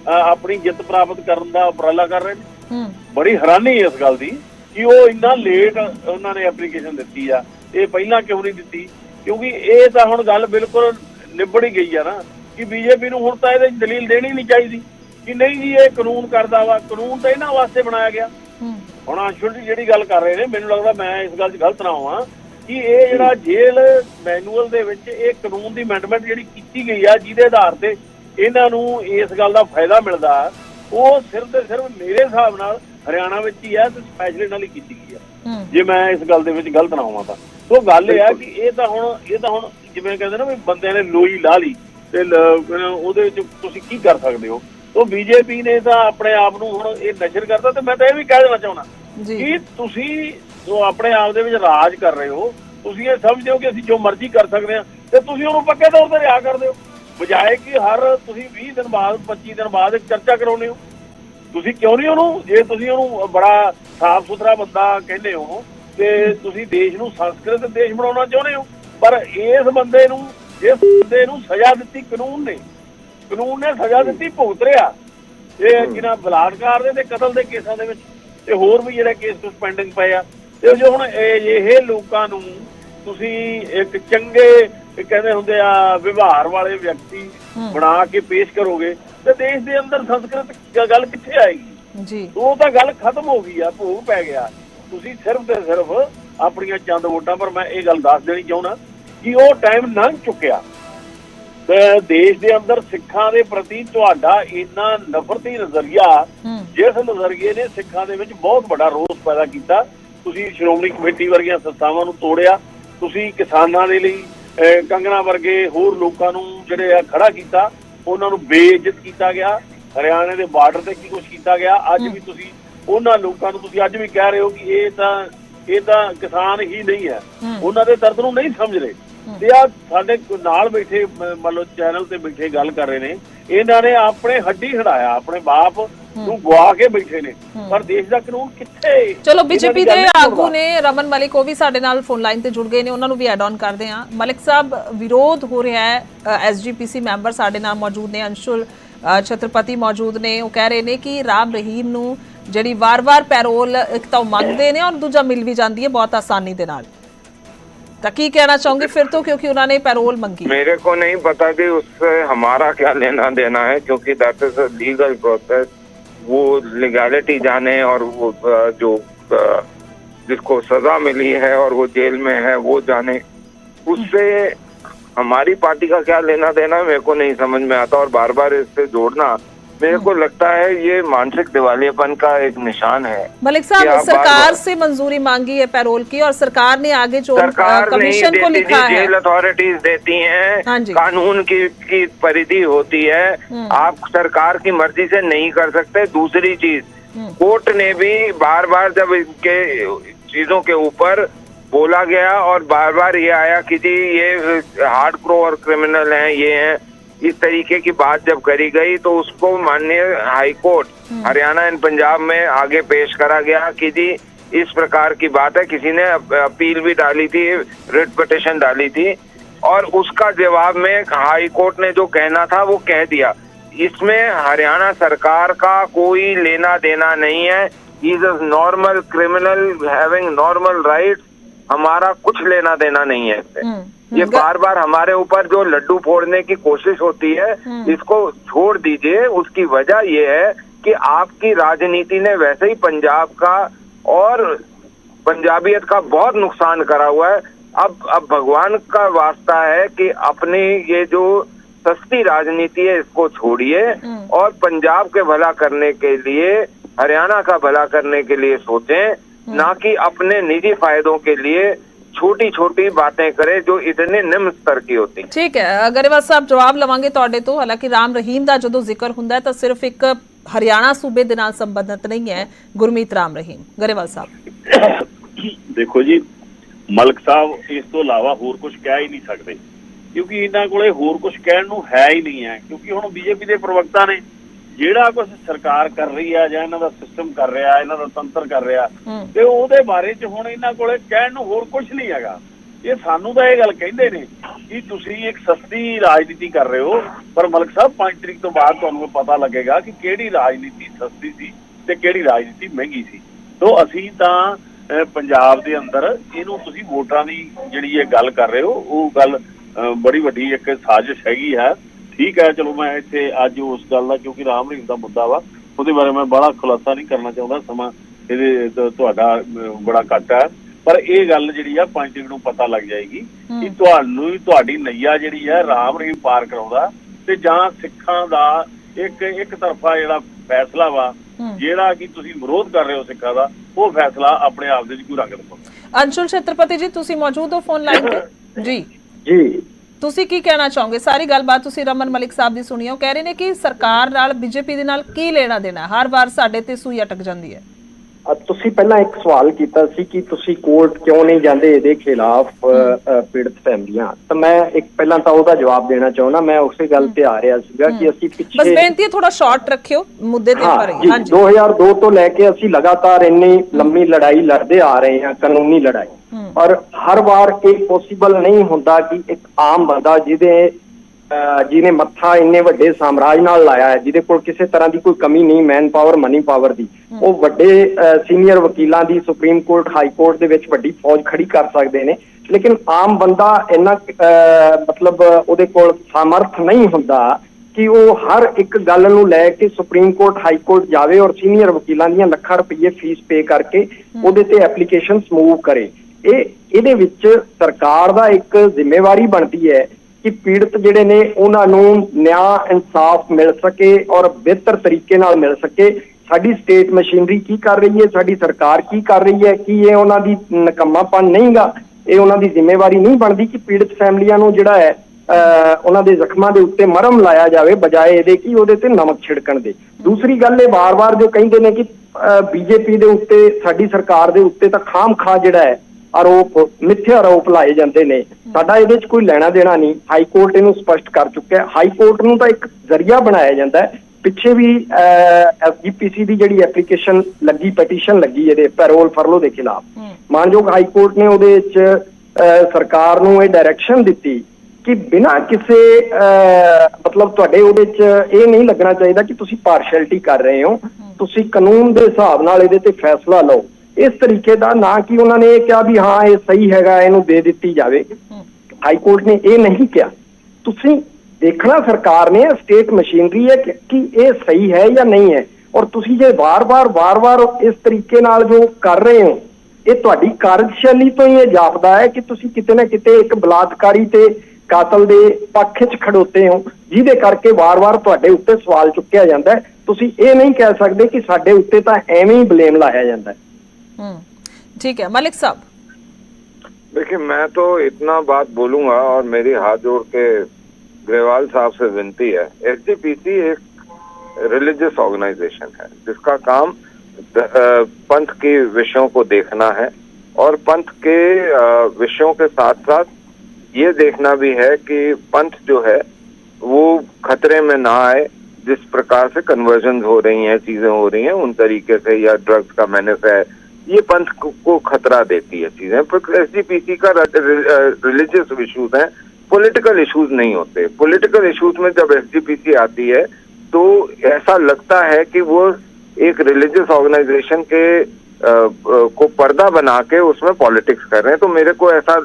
ਆਪਣੀ ਜਿੱਤ ਪ੍ਰਾਪਤ ਕਰਨ ਦਾ ਉਪਰਾਲਾ ਕਰ ਰਹੇ ਨੇ। ਬੜੀ ਹੈਰਾਨੀ ਹੈ ਇਸ ਗੱਲ ਦੀ ਕਿ ਉਹ ਇੰਨਾ ਲੇਟ ਉਹਨਾਂ ਨੇ ਐਪਲੀਕੇਸ਼ਨ ਦਿੱਤੀ ਆ। ਇਹ ਪਹਿਲਾਂ ਕਿਉਂ ਨਹੀਂ ਦਿੱਤੀ? ਕਿਉਂਕਿ ਇਹ ਤਾਂ ਹੁਣ ਗੱਲ ਬਿਲਕੁਲ ਨਿਬੜ ਹੀ ਗਈ ਆ ਨਾ। ਕਿ ਬੀਜੇਪੀ ਨੂੰ ਹੁਣ ਤਾਂ ਇਹਦੇ ਦਲੀਲ ਦੇਣੀ ਨਹੀਂ ਚਾਹੀਦੀ ਕਿ ਨਹੀਂ ਜੀ ਇਹ ਕਾਨੂੰਨ ਕਰਦਾ ਵਾ ਕਾਨੂੰਨ ਤਾਂ ਇਹਨਾਂ ਵਾਸਤੇ ਬਣਾਇਆ ਗਿਆ। ਹੁਣ ਅੰਸ਼ੁਲ ਜੀ ਜਿਹੜੀ ਗੱਲ ਕਰ ਰਹੇ ਨੇ ਮੈਨੂੰ ਲੱਗਦਾ ਮੈਂ ਇਸ ਗੱਲ 'ਚ ਗਲਤ ਨਾ ਹੋਵਾਂ ਕਿ ਇਹ ਜਿਹੜਾ ਜੇਲ੍ਹ ਮੈਨੂਅਲ ਦੇ ਵਿੱਚ ਇਹ ਕਾਨੂੰਨ ਦੀ ਅਮੈਂਡਮੈਂਟ ਜਿਹੜੀ ਕੀਤੀ ਗਈ ਆ ਜਿਹਦੇ ਆਧਾਰ ਤੇ ਇਹਨਾਂ ਨੂੰ ਇਸ ਗੱਲ ਦਾ ਫਾਇਦਾ ਮਿਲਦਾ ਉਹ ਸਿਰਫ ਤੇ ਸਿਰਫ ਮੇਰੇ ਹਿਸਾਬ ਨਾਲ ਹਰਿਆਣਾ ਵਿੱਚ ਹੀ ਹੈ ਤੇ ਸਪੈਸ਼ਲੀ ਨਾਲ ਹੀ ਕੀਤੀ ਗਈ ਆ। ਜੇ ਮੈਂ ਇਸ ਗੱਲ ਦੇ ਵਿੱਚ ਗਲਤ ਨਾ ਹੋਵਾਂ ਤਾਂ। ਸੋ ਗੱਲ ਇਹ ਆ ਕਿ ਇਹ ਤਾਂ ਹੁਣ ਇਹ ਤਾਂ ਹੁਣ ਜਿਵੇਂ ਕਹਿੰਦੇ ਨਾ ਵੀ ਬੰਦਿਆਂ ਨੇ ਲੋਈ ਲਾ ਲਈ ਤੇ ਉਹਦੇ ਵਿੱਚ ਤੁਸੀਂ ਕੀ ਕਰ ਸਕਦੇ ਹੋ? ਉਹ ਬੀਜੇਪੀ ਨੇ ਤਾਂ ਆਪਣੇ ਆਪ ਨੂੰ ਹੁਣ ਇਹ ਨਸ਼ਰ ਕਰਤਾ ਤੇ ਮੈਂ ਤਾਂ ਇਹ ਵੀ ਕਹਿ ਦੇਣਾ ਚਾਹੁੰਦਾ ਜੀ। ਕਿ ਤੁਸੀਂ ਜੋ ਆਪਣੇ ਆਪ ਦੇ ਵਿੱਚ ਰਾਜ ਕਰ ਰਹੇ ਹੋ ਤੁਸੀਂ ਇਹ ਸਮਝਦੇ ਹੋ ਕਿ ਅਸੀਂ ਜੋ ਮਰਜ਼ੀ ਕਰ ਸਕਦੇ ਹਾਂ ਤੇ ਤੁਸੀਂ ਉਹਨੂੰ ਪੱਕੇ ਤੌਰ ਤੇ ਰਿਹਾ ਕਰਦੇ ਹੋ। ਬਜਾਏ ਕਿ ਹਰ ਤੁਸੀਂ 20 ਦਿਨ ਬਾਅਦ 25 ਦਿਨ ਬਾਅਦ ਇੱਕ ਚਰਚਾ ਕਰਾਉਂਦੇ ਹੋ। ਤੁਸੀਂ ਕਿਉਂ ਨਹੀਂ ਉਹਨੂੰ? ਜੇ ਤੁਸੀਂ ਉਹਨੂੰ ਬੜਾ ਸਾਫ਼ ਸੁਥਰਾ ਬੰਦਾ ਕਹਿੰਦੇ ਹੋ ਤੇ ਤੁਸੀਂ ਦੇਸ਼ ਨੂੰ ਸੰਸਕ੍ਰਿਤ ਦੇਸ਼ ਬਣਾਉਣਾ ਚਾਹੁੰਦੇ ਹੋ। ਪਰ ਇਸ ਬੰਦੇ ਨੂੰ ਇਸ ਬੰਦੇ ਨੂੰ ਸਜ਼ਾ ਦਿੱਤੀ ਕਾਨੂੰਨ ਨੇ ਕਾਨੂੰਨ ਨੇ ਸਜ਼ਾ ਦਿੱਤੀ ਭੁਗਤ ਰਿਹਾ। ਇਹ ਜਿਹਨਾਂ ਬਲਾਤਕਾਰ ਦੇ ਤੇ ਕਤਲ ਦੇ ਕੇਸਾਂ ਦੇ ਵਿੱਚ ਤੇ ਹੋਰ ਵੀ ਜਿਹੜੇ ਕੇਸ ਸਸਪੈਂਡਿੰਗ ਪਏ ਆ। ਤੇ ਜੋ ਹੁਣ ਇਹ ਇਹ ਲੋਕਾਂ ਨੂੰ ਤੁਸੀਂ ਇੱਕ ਚੰਗੇ ਕਹਿੰਦੇ ਹੁੰਦੇ ਆ ਵਿਵਹਾਰ ਵਾਲੇ ਵਿਅਕਤੀ। ਬਣਾ ਕੇ ਪੇਸ਼ ਕਰੋਗੇ ਤੇ ਦੇਸ਼ ਦੇ ਅੰਦਰ ਸੰਸਕ੍ਰਿਤ ਗੱਲ ਕਿੱਥੇ ਆਏਗੀ? ਜੀ। ਉਹ ਤਾਂ ਗੱਲ ਖਤਮ ਹੋ ਗਈ ਆ ਭੋਗ ਪੈ ਗਿਆ। ਤੁਸੀਂ ਸਿਰਫ ਤੇ ਸਿਰਫ ਆਪਣੀਆਂ ਚੰਦ ਵੋਟਾਂ ਪਰ ਮੈਂ ਇਹ ਗੱਲ ਦੱਸ ਦੇਣੀ ਚਾਹੁੰਦਾ। ਕਿ ਉਹ ਟਾਈਮ ਲੰਘ ਚੁੱਕਿਆ। ਤੇ ਦੇਸ਼ ਦੇ ਅੰਦਰ ਸਿੱਖਾਂ ਦੇ ਪ੍ਰਤੀ ਤੁਹਾਡਾ ਇੰਨਾ ਨਫ਼ਰਤੀ ਨਜ਼ਰੀਆ ਜਿਸ ਨਜ਼ਰੀਏ ਨੇ ਸਿੱਖਾਂ ਦੇ ਵਿੱਚ ਬਹੁਤ ਵੱਡਾ ਰੋਸ ਪੈਦਾ ਕੀਤਾ। ਤੁਸੀਂ ਸ਼੍ਰੋਮਣੀ ਕਮੇਟੀ ਵਰਗੀਆਂ ਸੰਸਥਾਵਾਂ ਨੂੰ ਤੋੜਿਆ। ਤੁਸੀਂ ਕਿਸਾਨਾਂ ਦੇ ਲਈ ਕੰਗਣਾ ਵਰਗੇ ਹੋਰ ਲੋਕਾਂ ਨੂੰ ਜਿਹੜੇ ਆ ਖੜਾ ਕੀਤਾ ਉਹਨਾਂ ਨੂੰ ਬੇਇੱਜ਼ਤ ਕੀਤਾ ਗਿਆ। ਹਰਿਆਣੇ ਦੇ ਬਾਰਡਰ ਤੇ ਕੀ ਕੁਝ ਕੀਤਾ ਗਿਆ। ਅੱਜ ਵੀ ਤੁਸੀਂ ਉਹਨਾਂ ਲੋਕਾਂ ਨੂੰ ਤੁਸੀਂ ਅੱਜ ਵੀ ਕਹਿ ਰਹੇ ਹੋ ਕਿ ਇਹ ਤਾਂ ਇਹ ਤਾਂ ਕਿਸਾਨ ਹੀ ਨਹੀਂ ਹੂੰ। ਉਹਨਾਂ ਦੇ ਦਰਦ ਨੂੰ ਨਹੀਂ ਸਮਝ ਰਹੇ। ਤੇ ਆ ਸਾਡੇ ਨਾਲ ਬੈਠੇ ਮੰਨ ਲਓ ਚੈਨਲ ਤੇ ਬੈਠੇ ਗੱਲ ਕਰ ਰਹੇ ਨੇ ਇਹਨਾਂ ਨੇ ਆਪਣੇ ਹੱਡੀ ਹੜਾਇਆ ਆਪਣੇ ਬਾਪ ਨੂੰ ਗਵਾ ਕੇ ਬੈਠੇ ਨੇ। ਪਰ ਦੇਸ਼ ਦਾ ਕਾਨੂੰਨ ਕਿੱਥੇ? ਚਲੋ ਬੀਜੇਪੀ ਦੀ ਆਗੂ। ਨੇ ਰਮਨ ਮਲਿਕ ਉਹ ਵੀ ਸਾਡੇ ਨਾਲ ਫੋਨ ਲਾਈਨ ਤੇ ਜੁੜ ਗਏ ਨੇ ਉਹਨਾਂ ਨੂੰ ਵੀ ਐਡ ਆਨ ਕਰਦੇ ਹਾਂ। ਮਲਿਕ ਸਾਹਿਬ ਵਿਰੋਧ ਹੋ ਰਿਹਾ ਹੈ ਐਸਜੀਪੀਸੀ ਮੈਂਬਰ ਸਾਡੇ ਨਾਲ ਮੌਜੂਦ ਨੇ ਅੰਸ਼ੁਲ ਛਤਰਪਤੀ ਮੌਜੂਦ ਨੇ। ਉਹ ਕਹਿ ਰਹੇ ਨੇ ਕਿ ਰਾਮ ਰਹੀਮ ਨੂੰ ਜਿਹੜੀ ਵਾਰ-ਵਾਰ ਪੈਰੋਲ ਇੱਕ ਤਾਂ ਮੰਗਦੇ ਨੇ ਔਰ ਦੂਜਾ ਮਿਲ ਵੀ ਜਾਂਦੀ ਹੈ ਬਹੁਤ ਆਸਾਨੀ ਦੇ ਨਾਲ। तकी कहना चाहूँगी, फिर तो क्योंकि उन्होंने पैरोल मंगी। मेरे को नहीं पता कि उससे हमारा क्या लेना देना है, क्योंकि दैट इज़ लीगल प्रोसेस वो लीगैलिटी जाने और वो जो जिसको सजा मिली है और वो जेल में है, वो जाने। उससे हमारी पार्टी का क्या लेना देना मेरे को नहीं समझ में आता और बार बार इससे जोड़ना। मेरे को लगता है ये मानसिक दिवालियापन का एक निशान है मलिक साहब सरकार से मंजूरी मांगी है पैरोल की और सरकार ने आगे जो सरकार कमीशन को लिखा है जेल अथॉरिटीज देती हाँ हैं। कानून की की परिधि होती है हम्म। आप सरकार की मर्ज़ी से नहीं कर सकते दूसरी चीज़ हम्म। कोर्ट ने भी बार बार जब इनके चीज़ों के ऊपर बोला गया और बार बार ये आया कि जी ये हार्ड और क्रिमिनल हैं ये हैं इस तरीके की बात जब करी गई तो उसको माननीय high court Haryana and Punjab में आगे पेश करा गया कि जी इस प्रकार की बात है। किसी ने अपील भी डाली थी रिट पिटिशन डाली थी और उसका जवाब में हाई कोर्ट ने जो कहना था वो कह दिया। इसमें हरियाणा सरकार का कोई लेना देना नहीं है। Is a normal criminal having normal rights हमारा कुछ लेना देना नहीं है इससे। हम्म, ये हम्म, बार बार हमारे ऊपर जो लड्डू फोड़ने की कोशिश होती है हम्म। इसको छोड़ दीजिए उसकी वजह ये है कि आपकी राजनीति ने वैसे ही पंजाब का और पंजाबियत का बहुत नुकसान करा हुआ है अब अब भगवान का वास्ता है कि अपनी ये जो सस्ती राजनीति है इसको छोड़िए हम्म। और पंजाब के भला करने के लिए हरियाणा का भला करने के लिए सोचें ना कि अपने निजी फायदों के लिए छोटी छोटी बातें करें जो इतने निम्न स्तर की होती हैं। ਠੀਕ ਹੈ ਗਰੇਵਾਲ ਸਾਹਿਬ ਜਵਾਬ ਲਵਾਂਗੇ ਤੁਹਾਡੇ ਤੋਂ ਹਾਲਾਂਕਿ ਰਾਮ ਰਹੀਮ ਦਾ ਜਦੋਂ ਜ਼ਿਕਰ ਹੁੰਦਾ ਹੈ ਤਾਂ ਸਿਰਫ ਇੱਕ ਹਰਿਆਣਾ ਸੂਬੇ ਦੇ ਨਾਲ ਸੰਬੰਧਿਤ ਨਹੀਂ ਹੈ ਗੁਰਮੀਤ ਰਾਮ ਰਹੀਮ ਗਰੇਵਾਲ ਸਾਹਿਬ ਦੇਖੋ ਜੀ ਮਲਕ ਸਾਹਿਬ ਇਸ ਤੋਂ ਇਲਾਵਾ ਹੋਰ ਕੁਝ ਕਹਿ ਹੀ ਨਹੀਂ ਸਕਦੇ ਕਿਉਂਕਿ ਇਹਨਾਂ ਕੋਲੇ ਹੋਰ ਕੁਝ ਕਹਿਣ ਨੂੰ ਹੈ ਹੀ ਨਹੀਂ ਹੈ ਕਿਉਂਕਿ ਹੁਣ ਬੀਜੇਪੀ ਦੇ ਪ੍ਰਵਕਤਾ ਨੇ ਜਿਹੜਾ ਕੁਝ ਸਰਕਾਰ ਕਰ ਰਹੀ ਆ ਜਾਂ ਇਹਨਾਂ ਦਾ ਸਿਸਟਮ ਕਰ ਰਿਹਾ ਇਹਨਾਂ ਦਾ ਤੰਤਰ ਕਰ ਰਿਹਾ ਤੇ ਉਹਦੇ ਬਾਰੇ ਚ ਹੁਣ ਇਹਨਾਂ ਕੋਲੇ ਕਹਿਣ ਨੂੰ ਹੋਰ ਕੁਝ ਨਹੀਂ ਹੈਗਾ। ਇਹ ਸਾਨੂੰ ਤਾਂ ਇਹ ਗੱਲ ਕਹਿੰਦੇ ਨੇ ਕਿ ਤੁਸੀਂ ਇੱਕ ਸਸਤੀ ਰਾਜਨੀਤੀ ਕਰ ਰਹੇ ਹੋ ਪਰ ਮਲਕ ਸਾਹਿਬ 5 ਤਰੀਕ ਤੋਂ ਬਾਅਦ ਤੁਹਾਨੂੰ ਪਤਾ ਲੱਗੇਗਾ ਕਿ ਕਿਹੜੀ ਰਾਜਨੀਤੀ ਸਸਤੀ ਸੀ ਤੇ ਕਿਹੜੀ ਰਾਜਨੀਤੀ ਮਹਿੰਗੀ ਸੀ। ਤੋਂ ਅਸੀਂ ਤਾਂ ਪੰਜਾਬ ਦੇ ਅੰਦਰ ਇਹਨੂੰ ਤੁਸੀਂ ਵੋਟਾਂ ਦੀ ਜਿਹੜੀ ਇਹ ਗੱਲ ਕਰ ਰਹੇ ਹੋ ਉਹ ਗੱਲ ਬੜੀ ਵੱਡੀ ਇੱਕ ਸਾਜ਼ਿਸ਼ ਹੈਗੀ ਹੈ। ਠੀਕ ਹੈ ਚਲੋ ਮੈਂ ਇੱਥੇ ਅੱਜ ਉਸ ਗੱਲ ਦਾ ਕਿਉਂਕਿ ਰਾਮ ਰਹੀਮ ਦਾ ਮੁੱਦਾ ਵਾ ਉਹਦੇ ਬਾਰੇ ਮੈਂ ਬੜਾ ਖੁਲਾਸਾ ਨਹੀਂ ਕਰਨਾ ਚਾਹੁੰਦਾ ਸਮਾਂ ਇਹਦੇ ਤੁਹਾਡਾ ਬੜਾ ਘੱਟ ਹੈ। ਪਰ ਇਹ ਗੱਲ ਜਿਹੜੀ ਆ ਪੰਜ ਤਰੀਕ ਨੂੰ ਪਤਾ ਲੱਗ ਜਾਏਗੀ ਕਿ ਤੁਹਾਨੂੰ ਤੁਹਾਡੀ ਨਈਆ ਜਿਹੜੀ ਹੈ ਰਾਮ ਰਹੀਮ ਪਾਰ ਕਰਾਉਂਦਾ ਤੇ ਜਾਂ ਸਿੱਖਾਂ ਦਾ ਇੱਕ ਇੱਕ ਤਰਫਾ ਜਿਹੜਾ ਫੈਸਲਾ ਵਾ। ਜਿਹੜਾ ਕਿ ਤੁਸੀਂ ਵਿਰੋਧ ਕਰ ਰਹੇ ਹੋ ਸਿੱਖਾਂ ਦਾ ਉਹ ਫੈਸਲਾ ਆਪਣੇ ਆਪ ਦੇ ਵਿੱਚ ਕੋਈ ਰੰਗ ਦਿਖਾਉਂਦਾ ਅੰਸ਼ੁਲ ਛਤਰਪਤੀ ਜੀ ਤੁਸੀਂ ਮੌਜੂਦ ਹੋ ਫੋਨ ਲਾਈਨ ਤੇ? ਜੀ। ਜੀ। ਤੁਸੀਂ ਕੀ ਕਹਿਣਾ ਚਾਹੋਗੇ? ਸਾਰੀ ਗੱਲਬਾਤ ਤੁਸੀਂ ਰਮਨ ਮਲਿਕ ਸਾਹਿਬ ਦੀ ਸੁਣੀ ਹੋ। ਕਹਿ ਰਹੇ ਨੇ ਕਿ ਸਰਕਾਰ ਨਾਲ ਬੀਜੇਪੀ ਦੇ ਨਾਲ ਕੀ ਲੈਣਾ ਦੇਣਾ? ਹਰ ਵਾਰ ਸਾਡੇ ਤੇ ਸੂਈ ਅਟਕ ਜਾਂਦੀ ਹੈ। ਤੁਸੀਂ ਪਹਿਲਾਂ ਇੱਕ ਸਵਾਲ ਕੀਤਾ ਸੀ ਕਿ ਤੁਸੀਂ ਕੋਰਟ ਕਿਉਂ ਨਹੀਂ ਜਾਂਦੇ ਇਹਦੇ ਖਿਲਾਫ ਪੀੜਤ ਫੈਮਲੀਆਂ? ਤਾਂ ਮੈਂ ਇੱਕ ਪਹਿਲਾਂ ਤਾਂ ਉਹਦਾ ਜਵਾਬ ਦੇਣਾ ਚਾਹੁੰਦਾ। ਮੈਂ ਉਸੇ ਗੱਲ ਤੇ ਆ ਰਿਹਾ ਸੀਗਾ ਕਿ ਅਸੀਂ ਬਸ ਪਿੱਛੇ ਬੇਨਤੀ ਹੈ ਥੋੜਾ ਸ਼ਾਰਟ ਰੱਖਿਓ ਮੁੱਦੇ ਤੇ ਪਰ ਹਾਂਜੀ। 2002 ਤੋਂ ਲੈ ਕੇ ਅਸੀਂ ਲਗਾਤਾਰ ਇੰਨੀ ਲੰਮੀ ਲੜਾਈ ਲੜਦੇ ਆ ਰਹੇ ਹਾਂ ਕਾਨੂੰਨੀ ਲੜਾਈ। ਔਰ ਹਰ ਵਾਰ ਇਹ ਪੋਸੀਬਲ ਨਹੀਂ ਹੁੰਦਾ ਕਿ ਇੱਕ ਆਮ ਬੰਦਾ ਜਿਹਦੇ ਜਿਹਨੇ ਮੱਥਾ ਇੰਨੇ ਵੱਡੇ ਸਾਮਰਾਜ ਨਾਲ ਲਾਇਆ ਹੈ ਜਿਹਦੇ ਕੋਲ ਕਿਸੇ ਤਰ੍ਹਾਂ ਦੀ ਕੋਈ ਕਮੀ ਨਹੀਂ ਮੈਨ ਪਾਵਰ ਮਨੀ ਪਾਵਰ ਦੀ ਉਹ ਵੱਡੇ ਸੀਨੀਅਰ ਵਕੀਲਾਂ ਦੀ ਸੁਪਰੀਮ ਕੋਰਟ ਹਾਈ ਕੋਰਟ ਦੇ ਵਿੱਚ ਵੱਡੀ ਫੌਜ ਖੜੀ ਕਰ ਸਕਦੇ ਨੇ ਲੇਕਿਨ ਆਮ ਬੰਦਾ ਇੰਨਾ ਮਤਲਬ ਉਹਦੇ ਕੋਲ ਸਮਰਥ ਨਹੀਂ ਹੁੰਦਾ ਕਿ ਉਹ ਹਰ ਇੱਕ ਗੱਲ ਨੂੰ ਲੈ ਕੇ ਸੁਪਰੀਮ ਕੋਰਟ ਹਾਈ ਕੋਰਟ ਜਾਵੇ ਔਰ ਸੀਨੀਅਰ ਵਕੀਲਾਂ ਦੀਆਂ ਲੱਖਾਂ ਰੁਪਏ ਫੀਸ ਪੇ ਕਰਕੇ ਉਹਦੇ ਤੇ ਐਪਲੀਕੇਸ਼ਨਸ ਮੂਵ ਕਰੇ। ਇਹ, ਇਹਦੇ ਵਿੱਚ ਸਰਕਾਰ ਦਾ ਇੱਕ ਜ਼ਿੰਮੇਵਾਰੀ ਬਣਦੀ ਹੈ ਕਿ ਪੀੜਤ ਜਿਹੜੇ ਨੇ ਉਹਨਾਂ ਨੂੰ ਨਿਆਂ, ਇਨਸਾਫ ਮਿਲ ਸਕੇ ਔਰ ਬਿਹਤਰ ਤਰੀਕੇ ਨਾਲ ਮਿਲ ਸਕੇ। ਸਾਡੀ ਸਟੇਟ ਮਸ਼ੀਨਰੀ ਕੀ ਕਰ ਰਹੀ ਹੈ? ਸਾਡੀ ਸਰਕਾਰ ਕੀ ਕਰ ਰਹੀ ਹੈ? ਕੀ ਇਹ ਉਹਨਾਂ ਦੀ ਨਕਮਾਪਨ ਨਹੀਂਗਾ? ਇਹ ਉਹਨਾਂ ਦੀ ਜ਼ਿੰਮੇਵਾਰੀ ਨਹੀਂ ਬਣਦੀ ਕਿ ਪੀੜਤ ਫੈਮਲੀਆਂ ਨੂੰ ਜਿਹੜਾ ਹੈ, ਅਹ, ਉਹਨਾਂ ਦੇ ਜ਼ਖਮਾਂ ਦੇ ਉੱਤੇ ਮਰਮ ਲਾਇਆ ਜਾਵੇ ਬਜਾਏ ਇਹਦੇ ਕਿ ਉਹਦੇ ਤੇ ਨਮਕ ਛਿੜਕਣ ਦੇ। ਦੂਸਰੀ ਗੱਲ ਇਹ ਵਾਰ-ਵਾਰ ਜੋ ਕਹਿੰਦੇ ਨੇ ਕਿ ਬੀਜੇਪੀ ਦੇ ਉੱਤੇ, ਸਾਡੀ ਸਰਕਾਰ ਦੇ ਉੱਤੇ ਤਾਂ ਖਾਮ ਖਾ ਜਿਹੜਾ ਹੈ ਆਰੋਪ ਮਿੱਥਿਆ ਆਰੋਪ ਲਾਏ ਜਾਂਦੇ ਨੇ। ਸਾਡਾ ਇਹਦੇ 'ਚ ਕੋਈ ਲੈਣਾ ਦੇਣਾ ਨਹੀਂ। ਹਾਈ ਕੋਰਟ ਇਹਨੂੰ ਸਪਸ਼ਟ ਕਰ ਚੁੱਕਿਆ ਹੈ। ਹਾਈ ਕੋਰਟ ਨੂੰ ਤਾਂ ਇੱਕ ਜ਼ਰੀਆ ਬਣਾਇਆ ਜਾਂਦਾ ਹੈ। ਪਿੱਛੇ ਵੀ ਐਸਜੀਪੀਸੀ ਦੀ ਜਿਹੜੀ ਐਪਲੀਕੇਸ਼ਨ ਲੱਗੀ ਪਟੀਸ਼ਨ ਲੱਗੀ ਇਹਦੇ ਪੈਰੋਲ ਫਰਲੋ ਦੇ ਖਿਲਾਫ। ਮਾਨਯੋਗ ਹਾਈ ਕੋਰਟ ਨੇ ਉਹਦੇ ਵਿੱਚ ਸਰਕਾਰ ਨੂੰ ਇਹ ਡਾਇਰੈਕਸ਼ਨ ਦਿੱਤੀ ਕਿ ਬਿਨਾਂ ਕਿਸੇ ਮਤਲਬ ਤੁਹਾਡੇ ਉਹਦੇ 'ਚ ਇਹ ਨਹੀਂ ਲੱਗਣਾ ਚਾਹੀਦਾ ਕਿ ਤੁਸੀਂ ਪਾਰਸ਼ੈਲਿਟੀ ਕਰ ਰਹੇ ਹੋ। ਤੁਸੀਂ ਕਾਨੂੰਨ ਦੇ ਹਿਸਾਬ ਨਾਲ ਇਹਦੇ ਤੇ ਫੈਸਲਾ ਲਓ। ਇਸ ਤਰੀਕੇ ਦਾ ਨਾ ਕਿ ਉਹਨਾਂ ਨੇ ਇਹ ਕਿਹਾ ਵੀ ਹਾਂ ਇਹ ਸਹੀ ਹੈਗਾ ਇਹਨੂੰ ਦੇ ਦਿੱਤੀ ਜਾਵੇ। ਹਾਈ ਕੋਰਟ ਨੇ ਇਹ ਨਹੀਂ ਕਿਹਾ। ਤੁਸੀਂ ਦੇਖਣਾ ਸਰਕਾਰ ਨੇ ਸਟੇਟ ਮਸ਼ੀਨਰੀ ਹੈ ਕਿ ਇਹ ਸਹੀ ਹੈ ਜਾਂ ਨਹੀਂ ਹੈ। ਔਰ ਤੁਸੀਂ ਜੇ ਵਾਰ-ਵਾਰ ਵਾਰ-ਵਾਰ ਇਸ ਤਰੀਕੇ ਨਾਲ ਜੋ ਕਰ ਰਹੇ ਹੋ ਇਹ ਤੁਹਾਡੀ ਕਾਰਜਸ਼ੈਲੀ ਤੋਂ ਹੀ ਇਹ ਜਾਪਦਾ ਹੈ ਕਿ ਤੁਸੀਂ ਕਿਤੇ ਨਾ ਕਿਤੇ ਇੱਕ ਬਲਾਤਕਾਰੀ ਤੇ ਕਾਤਲ ਦੇ ਪੱਖ 'ਚ ਖੜੋਤੇ ਹੋ ਜਿਹਦੇ ਕਰਕੇ ਵਾਰ-ਵਾਰ ਤੁਹਾਡੇ ਉੱਤੇ ਸਵਾਲ ਚੁੱਕਿਆ ਜਾਂਦਾ ਤੁਸੀਂ ਇਹ ਨਹੀਂ ਕਹਿ ਸਕਦੇ ਕਿ ਸਾਡੇ ਉੱਤੇ ਤਾਂ ਐਵੇਂ ਹੀ ਬਲੇਮ ਲਾਇਆ ਜਾਂਦਾ ਹੈ। ठीक है, मलिक साहब। देखिए, मैं तो इतना बात बोलूँगा और मेरी हाथ जोड़ के ग्रेवाल साहब से विनती है। एसजीपीसी एक रिलीजियस ऑर्गेनाइजेशन है, जिसका काम पंथ के विषयों को देखना है और पंथ के विषयों के साथ साथ ये देखना भी है कि पंथ जो है, वो खतरे में ना आए, जिस प्रकार से कन्वर्जन हो रही हैं, चीज़ें हो रही हैं, उन तरीके से या ड्रग्स का मैनेज है ये पंथ को, को खतरा देती है चीज़ें एस डी पी सी का रिलीजियस इशूज हैं पॉलिटिकल इश्यूज़ नहीं होते। पॉलिटिकल इश्यूज़ में जब एस आती है तो ऐसा लगता है कि वो एक रिलीजियस ऑर्गेनाइजेशन के अ, अ, को पर्दा बना के उसमें पॉलिटिक्स कर रहे हैं। तो मेरे को ऐसा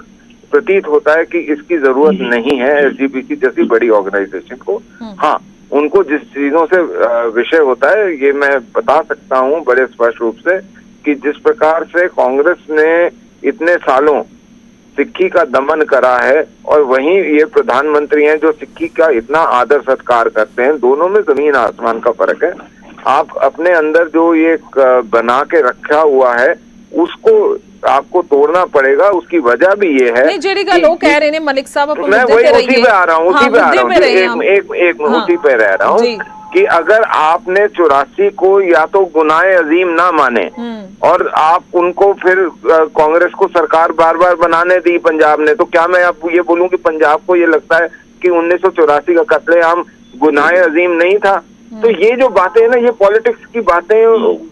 प्रतीत होता है कि इसकी ज़रूरत नहीं है एस जैसी बड़ी ऑर्गेनाइजेशन को। हाँ उनको जिस चीज़ों से विषय होता है ये मैं बता सकता हूँ बड़े स्पष्ट रूप से। कि जिस प्रकार से कांग्रेस ने इतने सालों सिक्की का दमन करा है और वहीं ये प्रधानमंत्री हैं जो सिक्की का इतना आदर सत्कार करते हैं दोनों में ज़मीन आसमान का फ़र्क है। आप अपने अंदर जो ये बना के रखा हुआ है उसको आपको तोड़ना पड़ेगा। उसकी वजह भी ये है कह रहे मलिक साहब मैं वही उसी पे आ रहा हूँ उसी हाँ, पे आ रहा हूँ। एक एक हाँ, उसी पे रह रहा हूँ। कि अगर आपने चौरासी को या तो गुनाह अजीम ना माने हम्म। और आप उनको फिर कांग्रेस को सरकार बार बार बनाने दी पंजाब ने तो क्या मैं आप ये बोलूँ कि पंजाब को ये लगता है कि उन्नीस सौ चौरासी का कत्लेआम गुनाह अजीम नहीं था? तो ये जो बातें हैं ना ये पॉलिटिक्स की बातें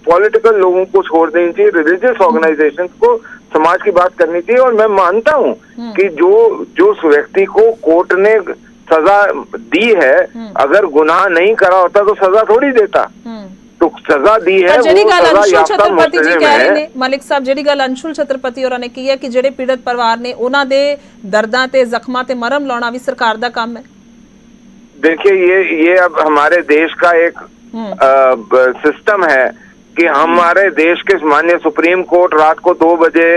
पॉलिटिकल लोगों को छोड़ देनी चाहिए रिलीजियस ऑर्गेनाइजेशन को समाज की बात करनी चाहिए। और मैं मानता हूँ कि जो जो व्यक्ति को कोर्ट ने सजा दी है अगर गुनाह नहीं करा होता तो सजा थोड़ी देता हम्म। तो सजा दी है ਪਰ ਜਿਹੜੀ वो ਗੱਲ सजा ਅੰਸ਼ੁਲ याफ्ता ਛਤਰਪਤੀ ਜੀ मुजरिम ਕਹਿ ਰਹੇ है ਨੇ ਮਲਿਕ ਸਾਹਿਬ ਜਿਹੜੀ ਗੱਲ ਅੰਸ਼ੁਲ ਛਤਰਪਤੀ ਹੋਰਾਂ ਨੇ ਕੀ ਹੈ ਕਿ ਜਿਹੜੇ ਪੀੜਤ ਪਰਿਵਾਰ ਨੇ ਉਹਨਾਂ ਦੇ ਦਰਦਾਂ ਤੇ ਜ਼ਖਮਾਂ ਤੇ ਮਰਮ ਲਾਉਣਾ ਵੀ ਸਰਕਾਰ ਦਾ ਕੰਮ ਹੈ देखिए ये ये अब हमारे देश का एक हम्म। अ, ब- सिस्टम है कि हमारे देश के माननीय सुप्रीम कोर्ट रात को दो बजे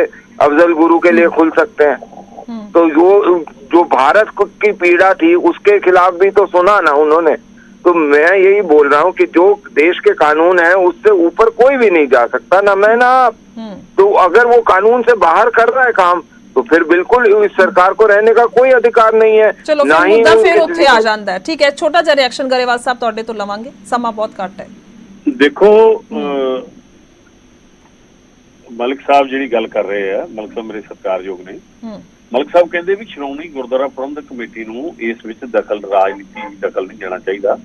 अफजल गुरु के लिए खुल सकते हैं हम्म। तो जो जो भारत को- की पीड़ा थी उसके खिलाफ भी तो सुना ना उन्होंने तो मैं यही बोल रहा हूँ कि जो देश के कानून है उससे ऊपर कोई भी नहीं जा सकता ना मैं ना आप हम्म तो अगर वो कानून से बाहर कर रहा है काम तो फिर बिल्कुल इस सरकार को रहने का कोई अधिकार नहीं है ਚਲੋ ना ਫਿਰ ही ਮੁੱਦਾ उनके ਫਿਰ ਉੱਥੇ जिम्मे- ਆ ਜਾਂਦਾ ਹੈ ਠੀਕ ਹੈ ਛੋਟਾ ਜਿਹਾ ਰਿਐਕਸ਼ਨ ਗਰੇਵਾਲ ਸਾਹਿਬ ਤੁਹਾਡੇ ਤੋਂ ਲਵਾਂਗੇ ਸਮਾਂ ਬਹੁਤ ਘੱਟ ਹੈ ਦੇਖੋ ਅਹ, ਮਲਿਕ ਸਾਹਿਬ ਜਿਹੜੀ ਗੱਲ ਕਰ ਰਹੇ ਆ ਮਲਿਕ ਸਾਹਿਬ ਮੇਰੇ ਸਤਿਕਾਰਯੋਗ ਨੇ ਹੂੰ ਮਲਿਕ ਸਾਹਿਬ ਕਹਿੰਦੇ ਵੀ ਸ਼੍ਰੋਮਣੀ ਗੁਰਦੁਆਰਾ ਪ੍ਰਬੰਧਕ ਕਮੇਟੀ ਨੂੰ ਇਸ ਵਿੱਚ ਦਖਲ ਰਾਜਨੀਤੀ ਦਖਲ ਨਹੀਂ ਜਾਣਾ ਚਾਹੀਦਾ।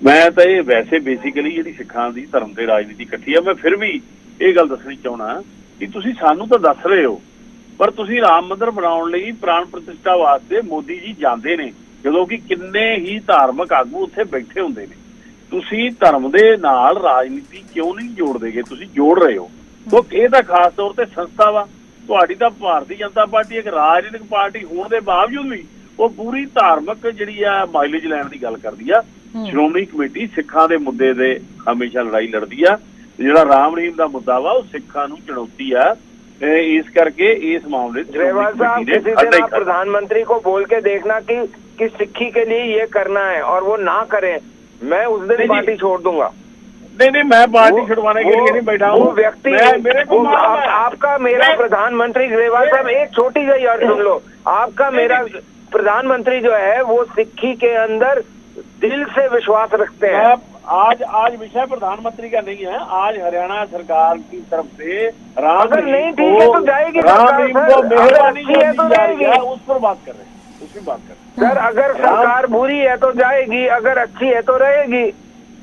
ਮੈਂ ਤਾਂ ਇਹ ਵੈਸੇ ਬੇਸਿਕਲੀ ਜਿਹੜੀ ਸਿੱਖਾਂ ਦੀ ਧਰਮ ਤੇ ਰਾਜਨੀਤੀ ਇਕੱਠੀ ਆ ਮੈਂ ਫਿਰ ਵੀ ਇਹ ਗੱਲ ਦੱਸਣੀ ਚਾਹਣਾ ਕਿ ਤੁਸੀਂ ਸਾਨੂੰ ਤਾਂ ਦੱਸ ਰਹੇ ਹੋ ਪਰ ਤੁਸੀਂ ਰਾਮ ਮੰਦਿਰ ਬਣਾਉਣ ਲਈ ਪ੍ਰਾਣ ਪ੍ਰਤਿਸ਼ਠਾ ਵਾਸਤੇ ਮੋਦੀ ਜੀ ਜਾਂਦੇ ਨੇ ਜਦੋਂ ਕਿ ਕਿੰਨੇ ਹੀ ਧਾਰਮਿਕ ਆਗੂ ਉੱਥੇ ਬੈਠੇ ਹੁੰਦੇ ਨੇ। ਤੁਸੀਂ ਧਰਮ ਦੇ ਨਾਲ ਰਾਜਨੀਤੀ ਕਿਉਂ ਨਹੀਂ ਜੋੜਦੇਗੇ ਤੁਸੀਂ ਜੋੜ ਰਹੇ ਹੋ। ਸੋ ਇਹ ਤਾਂ ਖਾਸ ਤੌਰ ਤੇ ਸੰਸਥਾ ਵਾ ਤੁਹਾਡੀ ਤਾਂ ਭਾਰਤੀ ਜਨਤਾ ਪਾਰਟੀ ਇੱਕ ਰਾਜਨੀਤਿਕ ਪਾਰਟੀ ਹੋਣ ਦੇ ਬਾਵਜੂਦ ਵੀ ਉਹ ਪੂਰੀ ਧਾਰਮਿਕ ਜਿਹੜੀ ਆ ਮਾਈਲੇਜ ਲੈਣ ਦੀ ਗੱਲ ਕਰਦੀ ਆ ਸ਼੍ਰੋਮਣੀ ਕਮੇਟੀ ਸਿੱਖਾਂ ਦੇ ਮੁੱਦੇ ਦੇ ਹਮੇਸ਼ਾ ਲੜਾਈ ਲੜਦੀ ਆ ਜਿਹੜਾ ਰਾਮ ਰਹੀਮ ਦਾ ਮੁੱਦਾ ਵਾ ਉਹ ਸਿੱਖਾਂ ਨੂੰ ਚੁਣੌਤੀ ਆ ਇਹ ਇਸ ਕਰਕੇ ਇਸ ਮਾਮਲੇ 'ਚ ग्रेवाल ਸ਼੍ਰੋਮਣੀ साहब ਕਮੇਟੀ ਨੇ किसी ਖੜਾ दिन ਹੀ आप ਕਰਨਾ। प्रधानमंत्री को बोल के देखना कि कि सिक्खी के लिए ये करना है और वो ना करें मैं उस दिन नहीं, पार्टी छोड़ दूंगा नहीं नहीं मैं पार्टी छुड़वाने के लिए नहीं बैठा हूँ। वो व्यक्ति मेरे को आप, है। आपका मेरा प्रधानमंत्री ग्रेवाल साहब एक छोटी सी और सुन लो। आपका मेरा प्रधानमंत्री जो है वो सिक्खी के अंदर दिल से विश्वास रखते हैं। आज आज विषय प्रधानमंत्री का नहीं है। आज हरियाणा सरकार की तरफ़ से राम अगर नहीं ठीक है तो जाएगी राम। को मेहरबानी है तो जाएगी। उस पर बात कर रहे हैं। उसकी बात कर रहे हैं। सर अगर सरकार बुरी है तो जाएगी। अगर अच्छी है तो रहेगी।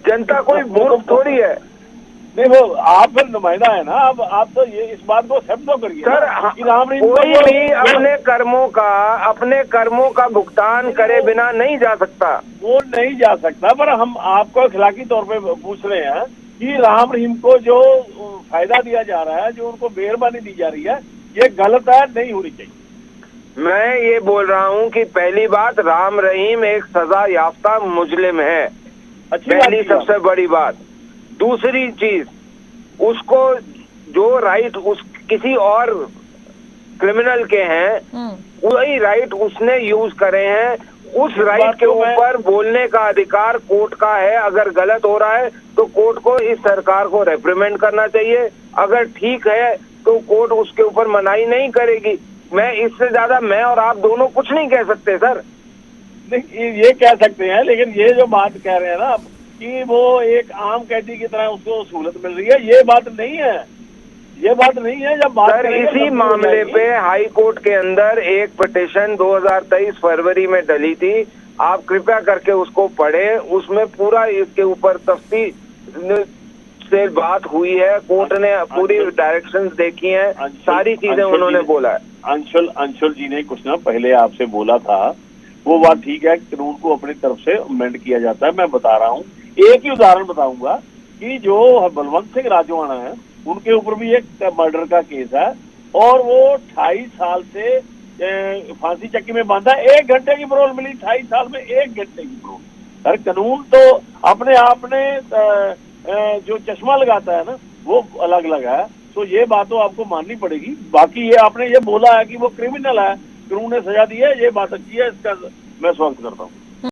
जनता कोई तो- मूर्ख थोड़ी है। नहीं वो आप फिर नुमाइंदा है ना अब आप तो ये इस बात को एक्सेप्ट तो करिए सर रहीम कोई भी अपने कर्मों का अपने कर्मों का भुगतान करे बिना नहीं जा सकता। वो नहीं जा सकता पर हम आपको अखलाकी तौर पे पूछ रहे हैं कि राम रहीम को जो फ़ायदा दिया जा रहा है जो उनको मेहरबानी दी जा रही है ये गलत है नहीं होनी चाहिए। मैं ये बोल रहा हूँ कि पहली बात राम रहीम एक सजा याफ्ता मुजलिम है। अच्छी पहली सबसे बड़ी बात। दूसरी चीज़ उसको जो राइट उस किसी और क्रिमिनल के हैं हम्म। वही राइट उसने यूज़ करे हैं। उस राइट के ऊपर बोलने का अधिकार कोर्ट का है। अगर गलत हो रहा है तो कोर्ट को इस सरकार को रेप्रीमेंट करना चाहिए। अगर ठीक है तो कोर्ट उसके ऊपर मनाही नहीं करेगी। मैं इससे ज़्यादा मैं और आप दोनों कुछ नहीं कह सकते सर। ये- ये कह सकते हैं लेकिन ये जो बात कह रहे हैं ना कि वो एक आम कैदी की तरह उसको सहूलत मिल रही है ये बात नहीं है। ये बात नहीं है जब बात सर इसी तब मामले पे हाई कोर्ट के अंदर एक पिटिशन 2023 फरवरी में डली थी। आप कृपया करके उसको पढ़े उसमें पूरा इसके ऊपर तफ्ती से बात हुई है। कोर्ट ने पूरी डायरेक्शंस देखी हैं सारी चीज़ें उन्होंने बोला है। अंशुल अंशुल जी ने कुछ ना पहले आपसे बोला था वो बात ठीक है, कानून को अपनी तरफ़ से अमेंड किया जाता है, मैं बता रहा हूँ। एक ही उदाहरण बताऊँगा कि जो बलवंत सिंह राजवाना है, उनके ऊपर भी एक मर्डर का केस है, और वो अठाईस साल से फांसी चक्की में बांधा एक घंटे की परोल मिली अठाईस साल में एक घंटे की परोल अरे कानून तो अपने आप ने जो चश्मा लगाता है ना, वो अलग अलग है। तो ये बात तो आपको माननी पड़ेगी। बाकी ये आपने ये बोला है कि वो क्रिमिनल है। कानून ने सजा दी है ये बात अच्छी है इसका मैं स्वागत करता हूँ